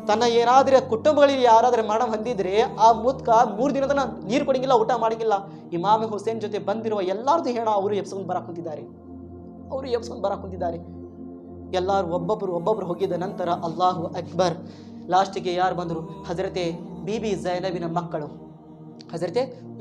ತನ್ನ ಏನಾದ್ರೆ ಕುಟುಂಬಗಳಿಗೆ ಯಾರಾದ್ರೆ ಮರಣ ಹೊಂದಿದ್ರೆ ಆ ಮುದ್ಕ ಮೂರು ದಿನದ ನೀರು ಕೊಡಂಗಿಲ್ಲ, ಊಟ ಮಾಡಂಗಿಲ್ಲ. ಇಮಾಮಿ ಹುಸೇನ್ ಜೊತೆ ಬಂದಿರುವ ಎಲ್ಲಾರ್ದು ಹೇಳ ಅವರು ಎಬ್ಸ್ಕೊಂಡು ಬರ ಕುಂತಿದ್ದಾರೆ. ಅವರು ಎಬ್ಸ್ಕೊಂಡು ಬರ ಕುಂತಿದ್ದಾರೆ. ಎಲ್ಲರೂ ಒಬ್ಬೊಬ್ಬರು ಒಬ್ಬೊಬ್ಬರು ಹೋಗಿದ ನಂತರ ಅಲ್ಲಾಹು ಅಕ್ಬರ್ ಲಾಸ್ಟಿಗೆ ಯಾರು ಬಂದರು? ಹಜರತೆ ಬಿ ಜೈನಬಿನ ಮಕ್ಕಳು. ಹಜರತೆ